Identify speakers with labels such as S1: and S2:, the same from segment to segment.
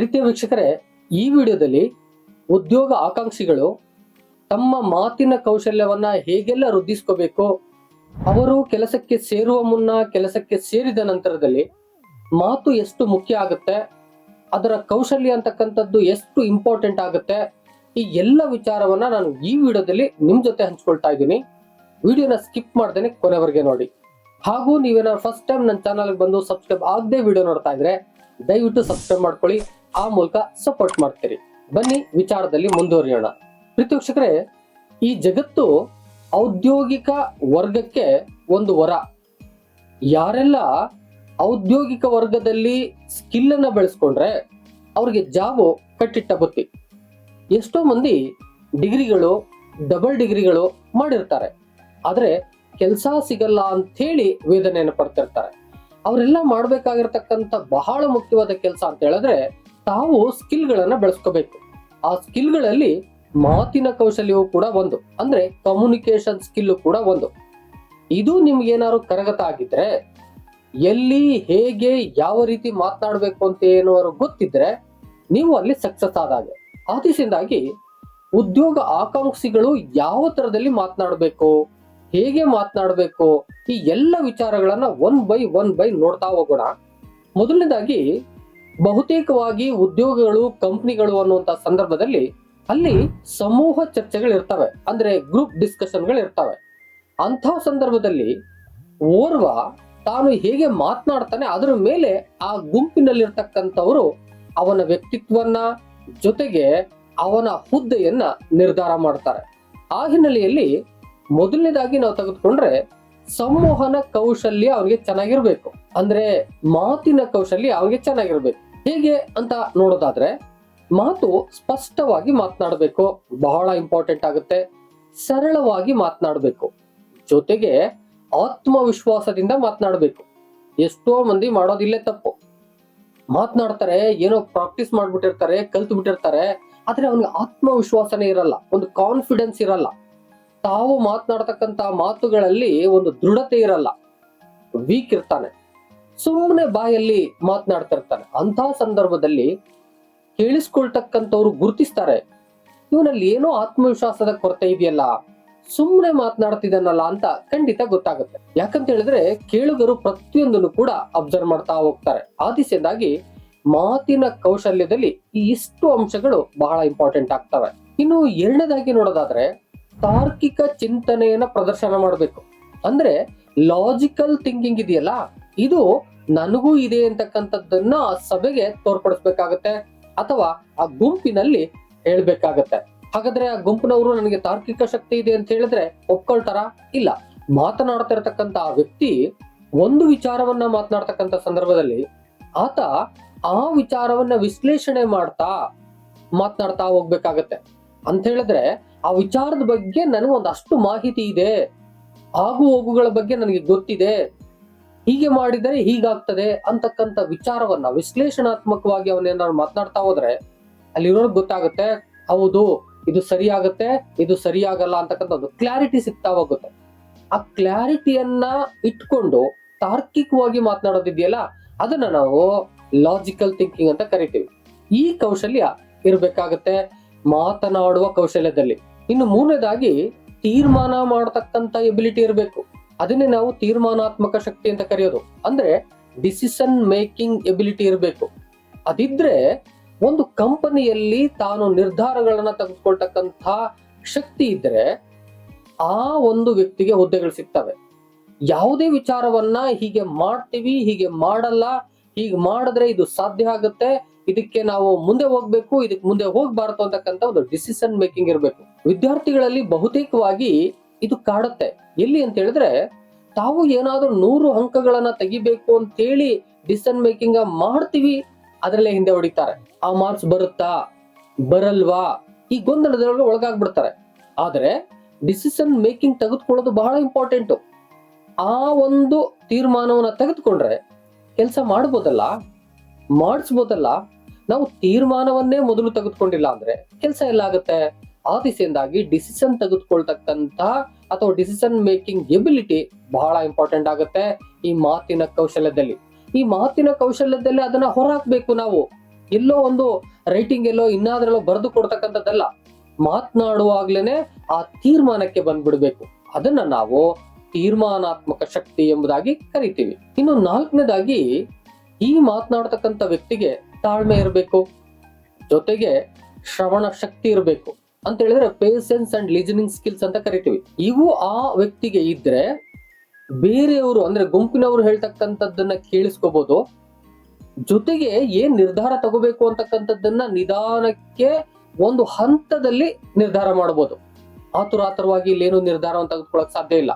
S1: ಪ್ರೀತಿಯ ವೀಕ್ಷಕರೇ, ಈ ವಿಡಿಯೋದಲ್ಲಿ ಉದ್ಯೋಗ ಆಕಾಂಕ್ಷಿಗಳು ತಮ್ಮ ಮಾತಿನ ಕೌಶಲ್ಯವನ್ನ ಹೇಗೆಲ್ಲ ವೃದ್ಧಿಸ್ಕೋಬೇಕು, ಅವರು ಕೆಲಸಕ್ಕೆ ಸೇರುವ ಮುನ್ನ ಕೆಲಸಕ್ಕೆ ಸೇರಿದ ನಂತರದಲ್ಲಿ ಮಾತು ಎಷ್ಟು ಮುಖ್ಯ ಆಗುತ್ತೆ, ಅದರ ಕೌಶಲ್ಯ ಅಂತಕ್ಕಂಥದ್ದು ಎಷ್ಟು ಇಂಪಾರ್ಟೆಂಟ್ ಆಗುತ್ತೆ, ಈ ಎಲ್ಲ ವಿಚಾರವನ್ನ ನಾನು ಈ ವಿಡಿಯೋದಲ್ಲಿ ನಿಮ್ ಜೊತೆ ಹಂಚ್ಕೊಳ್ತಾ ಇದ್ದೀನಿ. ವಿಡಿಯೋನ ಸ್ಕಿಪ್ ಮಾಡ್ದೇನೆ ಕೊನೆವರೆಗೆ ನೋಡಿ. ಹಾಗೂ ನೀವೇನಾದ್ರು ಫಸ್ಟ್ ಟೈಮ್ ನನ್ನ ಚಾನಲ್ ಬಂದು ಸಬ್ಸ್ಕ್ರೈಬ್ ಆಗದೆ ವಿಡಿಯೋ ನೋಡ್ತಾ ಇದ್ರೆ ದಯವಿಟ್ಟು ಸಬ್ಸ್ಕ್ರೈಬ್ ಮಾಡ್ಕೊಳ್ಳಿ. ಆ ಮೂಲಕ ಸಪೋರ್ಟ್ ಮಾಡ್ತೀರಿ. ಬನ್ನಿ ವಿಚಾರದಲ್ಲಿ ಮುಂದುವರಿಯೋಣ. ಪ್ರತಿಪಕ್ಷಕರೇ ಈ ಜಗತ್ತು ಔದ್ಯೋಗಿಕ ವರ್ಗಕ್ಕೆ ಒಂದು ವರ. ಯಾರೆಲ್ಲ ಔದ್ಯೋಗಿಕ ವರ್ಗದಲ್ಲಿ ಸ್ಕಿಲ್ ಅನ್ನ ಬೆಳೆಸ್ಕೊಂಡ್ರೆ ಅವ್ರಿಗೆ ಜಾಬು ಕಟ್ಟಿಟ್ಟ ಬುತ್ತಿ ಎಷ್ಟೋ ಮಂದಿ ಡಿಗ್ರಿಗಳು ಡಬಲ್ ಡಿಗ್ರಿಗಳು ಮಾಡಿರ್ತಾರೆ. ಆದರೆ ಕೆಲಸ ಸಿಗಲ್ಲ ಅಂಥೇಳಿ ವೇದನೆಯನ್ನು ಪಡ್ತಿರ್ತಾರೆ. ಅವರೆಲ್ಲ ಮಾಡಬೇಕಾಗಿರ್ತಕ್ಕಂಥ ಬಹಳ ಮುಖ್ಯವಾದ ಕೆಲಸ ಅಂತ ಹೇಳಿದ್ರೆ ತಾವು ಸ್ಕಿಲ್ಗಳನ್ನ ಬೆಳೆಸ್ಕೋಬೇಕು. ಆ ಸ್ಕಿಲ್ಗಳಲ್ಲಿ ಮಾತಿನ ಕೌಶಲ್ಯವು ಕೂಡ ಒಂದು, ಅಂದ್ರೆ ಕಮ್ಯುನಿಕೇಶನ್ ಸ್ಕಿಲ್ ಕೂಡ ಒಂದು. ಇದು ನಿಮ್ಗೇನಾದ್ರು ಕರಗತ ಆಗಿದ್ರೆ, ಎಲ್ಲಿ, ಹೇಗೆ, ಯಾವ ರೀತಿ ಮಾತನಾಡಬೇಕು ಅಂತ ಏನೋ ಗೊತ್ತಿದ್ರೆ, ನೀವು ಅಲ್ಲಿ ಸಕ್ಸಸ್ ಆದಾಗೆ. ಆ ದಿಶೆಯಿಂದಾಗಿ ಉದ್ಯೋಗ ಆಕಾಂಕ್ಷಿಗಳು ಯಾವ ತರದಲ್ಲಿ ಮಾತನಾಡಬೇಕು, ಹೇಗೆ ಮಾತನಾಡಬೇಕು, ಈ ಎಲ್ಲ ವಿಚಾರಗಳನ್ನ ಒನ್ ಬೈ ಒನ್ ಬೈ ನೋಡ್ತಾ ಹೋಗೋಣ. ಮೊದಲನೇದಾಗಿ ಬಹುತೇಕವಾಗಿ ಉದ್ಯೋಗಗಳು, ಕಂಪ್ನಿಗಳು ಅನ್ನುವಂತ ಸಂದರ್ಭದಲ್ಲಿ ಅಲ್ಲಿ ಸಮೂಹ ಚರ್ಚೆಗಳು ಇರ್ತವೆ ಅಂದ್ರೆ ಗ್ರೂಪ್ ಡಿಸ್ಕಷನ್ಗಳು ಇರ್ತವೆ ಅಂಥ ಸಂದರ್ಭದಲ್ಲಿ ಓರ್ವ ತಾನು ಹೇಗೆ ಮಾತನಾಡ್ತಾನೆ ಅದರ ಮೇಲೆ ಆ ಗುಂಪಿನಲ್ಲಿರ್ತಕ್ಕಂಥವರು ಅವನ ವ್ಯಕ್ತಿತ್ವನ್ನ ಜೊತೆಗೆ ಅವನ ಹುದ್ದೆಯನ್ನ ನಿರ್ಧಾರ ಮಾಡ್ತಾರೆ. ಆ ಹಿನ್ನೆಲೆಯಲ್ಲಿ ಮೊದಲನೇದಾಗಿ ನಾವು ತೆಗೆದುಕೊಂಡ್ರೆ ಸಂವಹನ ಕೌಶಲ್ಯ ಅವನಿಗೆ ಚೆನ್ನಾಗಿರ್ಬೇಕು. ಅಂದ್ರೆ ಮಾತಿನ ಕೌಶಲ್ಯ ಅವನಿಗೆ ಚೆನ್ನಾಗಿರ್ಬೇಕು. ಹೇಗೆ ಅಂತ ನೋಡೋದಾದ್ರೆ, ಮಾತು ಸ್ಪಷ್ಟವಾಗಿ ಮಾತನಾಡಬೇಕು. ಬಹಳ ಇಂಪಾರ್ಟೆಂಟ್ ಆಗುತ್ತೆ. ಸರಳವಾಗಿ ಮಾತನಾಡಬೇಕು. ಜೊತೆಗೆ ಆತ್ಮವಿಶ್ವಾಸದಿಂದ ಮಾತನಾಡಬೇಕು. ಎಷ್ಟೋ ಮಂದಿ ಮಾಡೋದಿಲ್ಲೇ ತಪ್ಪು. ಮಾತನಾಡ್ತಾರೆ, ಏನೋ ಪ್ರಾಕ್ಟೀಸ್ ಮಾಡ್ಬಿಟ್ಟಿರ್ತಾರೆ ಕಲ್ತು ಬಿಟ್ಟಿರ್ತಾರೆ ಆದ್ರೆ ಅವ್ನಿಗೆ ಆತ್ಮವಿಶ್ವಾಸನೇ ಇರಲ್ಲ. ಒಂದು ಕಾನ್ಫಿಡೆನ್ಸ್ ಇರಲ್ಲ. ತಾವು ಮಾತನಾಡ್ತಕ್ಕಂತ ಮಾತುಗಳಲ್ಲಿ ಒಂದು ದೃಢತೆ ಇರಲ್ಲ. ವೀಕ್ ಇರ್ತಾನೆ. ಸುಮ್ಮನೆ ಬಾಯಲ್ಲಿ ಮಾತನಾಡ್ತಿರ್ತಾನೆ. ಅಂತ ಸಂದರ್ಭದಲ್ಲಿ ಕೇಳಿಸ್ಕೊಳ್ತಕ್ಕಂಥವ್ರು ಗುರುತಿಸ್ತಾರೆ. ಇವನಲ್ಲಿ ಏನೋ ಆತ್ಮವಿಶ್ವಾಸದ ಕೊರತೆ ಇದೆಯಲ್ಲ ಸುಮ್ಮನೆ ಮಾತನಾಡ್ತಿದ್ದಾನಲ್ಲ ಅಂತ ಖಂಡಿತ ಗೊತ್ತಾಗುತ್ತೆ. ಯಾಕಂತ ಹೇಳಿದ್ರೆ ಕೇಳುಗರು ಪ್ರತಿಯೊಂದನ್ನು ಕೂಡ ಅಬ್ಸರ್ವ್ ಮಾಡ್ತಾ ಹೋಗ್ತಾರೆ. ಆ ದಿಸೆಯಿಂದಾಗಿ ಮಾತಿನ ಕೌಶಲ್ಯದಲ್ಲಿ ಈ ಇಷ್ಟು ಅಂಶಗಳು ಬಹಳ ಇಂಪಾರ್ಟೆಂಟ್ ಆಗ್ತವೆ. ಇನ್ನು ಎರಡನೇದಾಗಿ ನೋಡೋದಾದ್ರೆ ತಾರ್ಕಿಕ ಚಿಂತನೆಯನ್ನ ಪ್ರದರ್ಶನ ಮಾಡಬೇಕು. ಅಂದ್ರೆ ಲಾಜಿಕಲ್ ಥಿಂಕಿಂಗ್ ಇದೆಯಲ್ಲ, ಇದು ನನಗೂ ಇದೆ ಅಂತಕ್ಕಂಥದ್ದನ್ನ ಆ ಸಭೆಗೆ ತೋರ್ಪಡಿಸ್ಬೇಕಾಗತ್ತೆ, ಅಥವಾ ಆ ಗುಂಪಿನಲ್ಲಿ ಹೇಳ್ಬೇಕಾಗತ್ತೆ. ಹಾಗಾದ್ರೆ ಆ ಗುಂಪಿನವರು ನನಗೆ ತಾರ್ಕಿಕ ಶಕ್ತಿ ಇದೆ ಅಂತ ಹೇಳಿದ್ರೆ ಒಪ್ಕೊಳ್ತಾರ? ಇಲ್ಲ. ಮಾತನಾಡ್ತಾ ಇರತಕ್ಕಂತ ಆ ವ್ಯಕ್ತಿ ಒಂದು ವಿಚಾರವನ್ನ ಮಾತನಾಡ್ತಕ್ಕಂಥ ಸಂದರ್ಭದಲ್ಲಿ ಆತ ಆ ವಿಚಾರವನ್ನ ವಿಶ್ಲೇಷಣೆ ಮಾಡ್ತಾ ಮಾತನಾಡ್ತಾ ಹೋಗ್ಬೇಕಾಗತ್ತೆ. ಅಂತ ಹೇಳಿದ್ರೆ ಆ ವಿಚಾರದ ಬಗ್ಗೆ ನನಗೆ ಒಂದಷ್ಟು ಮಾಹಿತಿ ಇದೆ. ಆಗು ಹೋಗುಗಳ ಬಗ್ಗೆ ನನಗೆ ಗೊತ್ತಿದೆ. ಹೀಗೆ ಮಾಡಿದರೆ ಹೀಗಾಗ್ತದೆ ಅಂತಕ್ಕಂಥ ವಿಚಾರವನ್ನ ವಿಶ್ಲೇಷಣಾತ್ಮಕವಾಗಿ ಅವನೇನಾದ್ರು ಮಾತನಾಡ್ತಾ ಹೋದ್ರೆ ಅಲ್ಲಿರೋರ್ಗೆ ಗೊತ್ತಾಗುತ್ತೆ, ಹೌದು, ಇದು ಸರಿಯಾಗುತ್ತೆ, ಇದು ಸರಿಯಾಗಲ್ಲ ಅಂತಕ್ಕಂಥ ಒಂದು ಕ್ಲಾರಿಟಿ ಸಿಗ್ತಾ ಹೋಗುತ್ತೆ. ಆ ಕ್ಲಾರಿಟಿಯನ್ನ ಇಟ್ಕೊಂಡು ತಾರ್ಕಿಕವಾಗಿ ಮಾತನಾಡೋದಿದೆಯಲ್ಲ, ಅದನ್ನ ನಾವು ಲಾಜಿಕಲ್ ಥಿಂಕಿಂಗ್ ಅಂತ ಕರಿತೀವಿ. ಈ ಕೌಶಲ್ಯ ಇರಬೇಕಾಗತ್ತೆ, ಮಾತನಾಡುವ ಕೌಶಲ್ಯದಲ್ಲಿ. ಇನ್ನು ಮೂರನೇದಾಗಿ ತೀರ್ಮಾನ ಮಾಡತಕ್ಕಂತ ಎಬಿಲಿಟಿ ಇರಬೇಕು. ಅದನ್ನೇ ನಾವು ತೀರ್ಮಾನಾತ್ಮಕ ಶಕ್ತಿ ಅಂತ ಕರೆಯೋದು. ಅಂದ್ರೆ ಡಿಸಿಷನ್ ಮೇಕಿಂಗ್ ಎಬಿಲಿಟಿ ಇರಬೇಕು. ಅದಿದ್ರೆ ಒಂದು ಕಂಪನಿಯಲ್ಲಿ ತಾನು ನಿರ್ಧಾರಗಳನ್ನ ತೆಗೆದುಕೊಳ್ತಕ್ಕಂಥ ಶಕ್ತಿ ಇದ್ರೆ ಆ ಒಂದು ವ್ಯಕ್ತಿಗೆ ಹುದ್ದೆಗಳು ಸಿಗ್ತವೆ. ಯಾವುದೇ ವಿಚಾರವನ್ನ ಹೀಗೆ ಮಾಡ್ತೀವಿ, ಹೀಗೆ ಮಾಡಲ್ಲ, ಹೀಗೆ ಮಾಡಿದ್ರೆ ಇದು ಸಾಧ್ಯ ಆಗುತ್ತೆ ಇದಕ್ಕೆ ನಾವು ಮುಂದೆ ಹೋಗ್ಬೇಕು, ಇದಕ್ಕೆ ಮುಂದೆ ಹೋಗ್ಬಾರ್ದು ಅಂತಕ್ಕಂಥ ಒಂದು ಡಿಸಿಷನ್ ಮೇಕಿಂಗ್ ಇರಬೇಕು. ವಿದ್ಯಾರ್ಥಿಗಳಲ್ಲಿ ಬಹುತೇಕವಾಗಿ ಇದು ಕಾಡುತ್ತೆ. ಎಲ್ಲಿ ಅಂತ ಹೇಳಿದ್ರೆ, ತಾವು ಏನಾದ್ರೂ ನೂರು ಅಂಕಗಳನ್ನ ತೆಗಿಬೇಕು ಅಂತೇಳಿ ಡಿಸಿಷನ್ ಮೇಕಿಂಗ್ ಮಾಡ್ತೀವಿ, ಅದರಲ್ಲೇ ಹಿಂದೆ ಹೊಡಿತಾರೆ. ಆ ಮಾರ್ಕ್ಸ್ ಬರುತ್ತಾ? ಬರಲ್ವಾ? ಈ ಗೊಂದಲದೊಳಗೆ ಒಳಗಾಗ್ಬಿಡ್ತಾರೆ. ಆದ್ರೆ ಡಿಸಿಷನ್ ಮೇಕಿಂಗ್ ತೆಗೆದುಕೊಳ್ಳೋದು ಬಹಳ ಇಂಪಾರ್ಟೆಂಟ್ ಆ ಒಂದು ತೀರ್ಮಾನವನ್ನ ತೆಗೆದುಕೊಂಡ್ರೆ ಕೆಲಸ ಮಾಡ್ಬೋದಲ್ಲ? ಮಾಡಿಸ್ಬೋದಲ್ಲ? ನಾವು ತೀರ್ಮಾನವನ್ನೇ ಮೊದಲು ತೆಗೆದುಕೊಂಡಿಲ್ಲ ಅಂದ್ರೆ ಕೆಲಸ ಎಲ್ಲ ಆಗುತ್ತೆ ಆ ದಿಸೆಯಿಂದಾಗಿ ಡಿಸಿಷನ್ ತೆಗೆದುಕೊಳ್ತಕ್ಕಂತ ಅಥವಾ ಡಿಸಿಷನ್ ಮೇಕಿಂಗ್ ಎಬಿಲಿಟಿ ಬಹಳ ಇಂಪಾರ್ಟೆಂಟ್ ಆಗುತ್ತೆ ಈ ಮಾತಿನ ಕೌಶಲ್ಯದಲ್ಲಿ. ಈ ಮಾತಿನ ಕೌಶಲ್ಯದಲ್ಲಿ ಅದನ್ನ ಹೊರಹಾಕ್ಬೇಕು ನಾವು. ಎಲ್ಲೋ ಒಂದು ರೈಟಿಂಗ್ ಎಲ್ಲೋ ಇನ್ನಾದ್ರಲ್ಲೋ ಬರೆದು ಕೊಡ್ತಕ್ಕಂಥದ್ದಲ್ಲ. ಮಾತನಾಡುವಾಗ್ಲೇನೆ ಆ ತೀರ್ಮಾನಕ್ಕೆ ಬಂದ್ಬಿಡ್ಬೇಕು. ಅದನ್ನ ನಾವು ತೀರ್ಮಾನಾತ್ಮಕ ಶಕ್ತಿ ಎಂಬುದಾಗಿ ಕರಿತೀವಿ. ಇನ್ನು ನಾಲ್ಕನೇದಾಗಿ ಈ ಮಾತನಾಡ್ತಕ್ಕಂಥ ವ್ಯಕ್ತಿಗೆ ತಾಳ್ಮೆ ಇರಬೇಕು. ಜೊತೆಗೆ ಶ್ರವಣ ಶಕ್ತಿ ಇರಬೇಕು. ಅಂತ ಹೇಳಿದ್ರೆ ಪೇಸೆನ್ಸ್ ಅಂಡ್ ಲಿಸನಿಂಗ್ ಸ್ಕಿಲ್ಸ್ ಅಂತ ಕರಿತೀವಿ. ಇವು ಆ ವ್ಯಕ್ತಿಗೆ ಇದ್ರೆ ಬೇರೆಯವರು ಅಂದ್ರೆ ಗುಂಪಿನವರು ಹೇಳ್ತಕ್ಕಂಥದ್ದನ್ನ ಕೇಳಿಸ್ಕೋಬಹುದು ಜೊತೆಗೆ ಏನ್ ನಿರ್ಧಾರ ತಗೋಬೇಕು ಅಂತಕ್ಕಂಥದ್ದನ್ನ ನಿಧಾನಕ್ಕೆ ಒಂದು ಹಂತದಲ್ಲಿ ನಿರ್ಧಾರ ಮಾಡಬಹುದು ಆತುರಾತುರವಾಗಿ ಇಲ್ಲೇನು ನಿರ್ಧಾರವನ್ನು ತೆಗೆದುಕೊಳ್ಳಕ್ ಸಾಧ್ಯ ಇಲ್ಲ.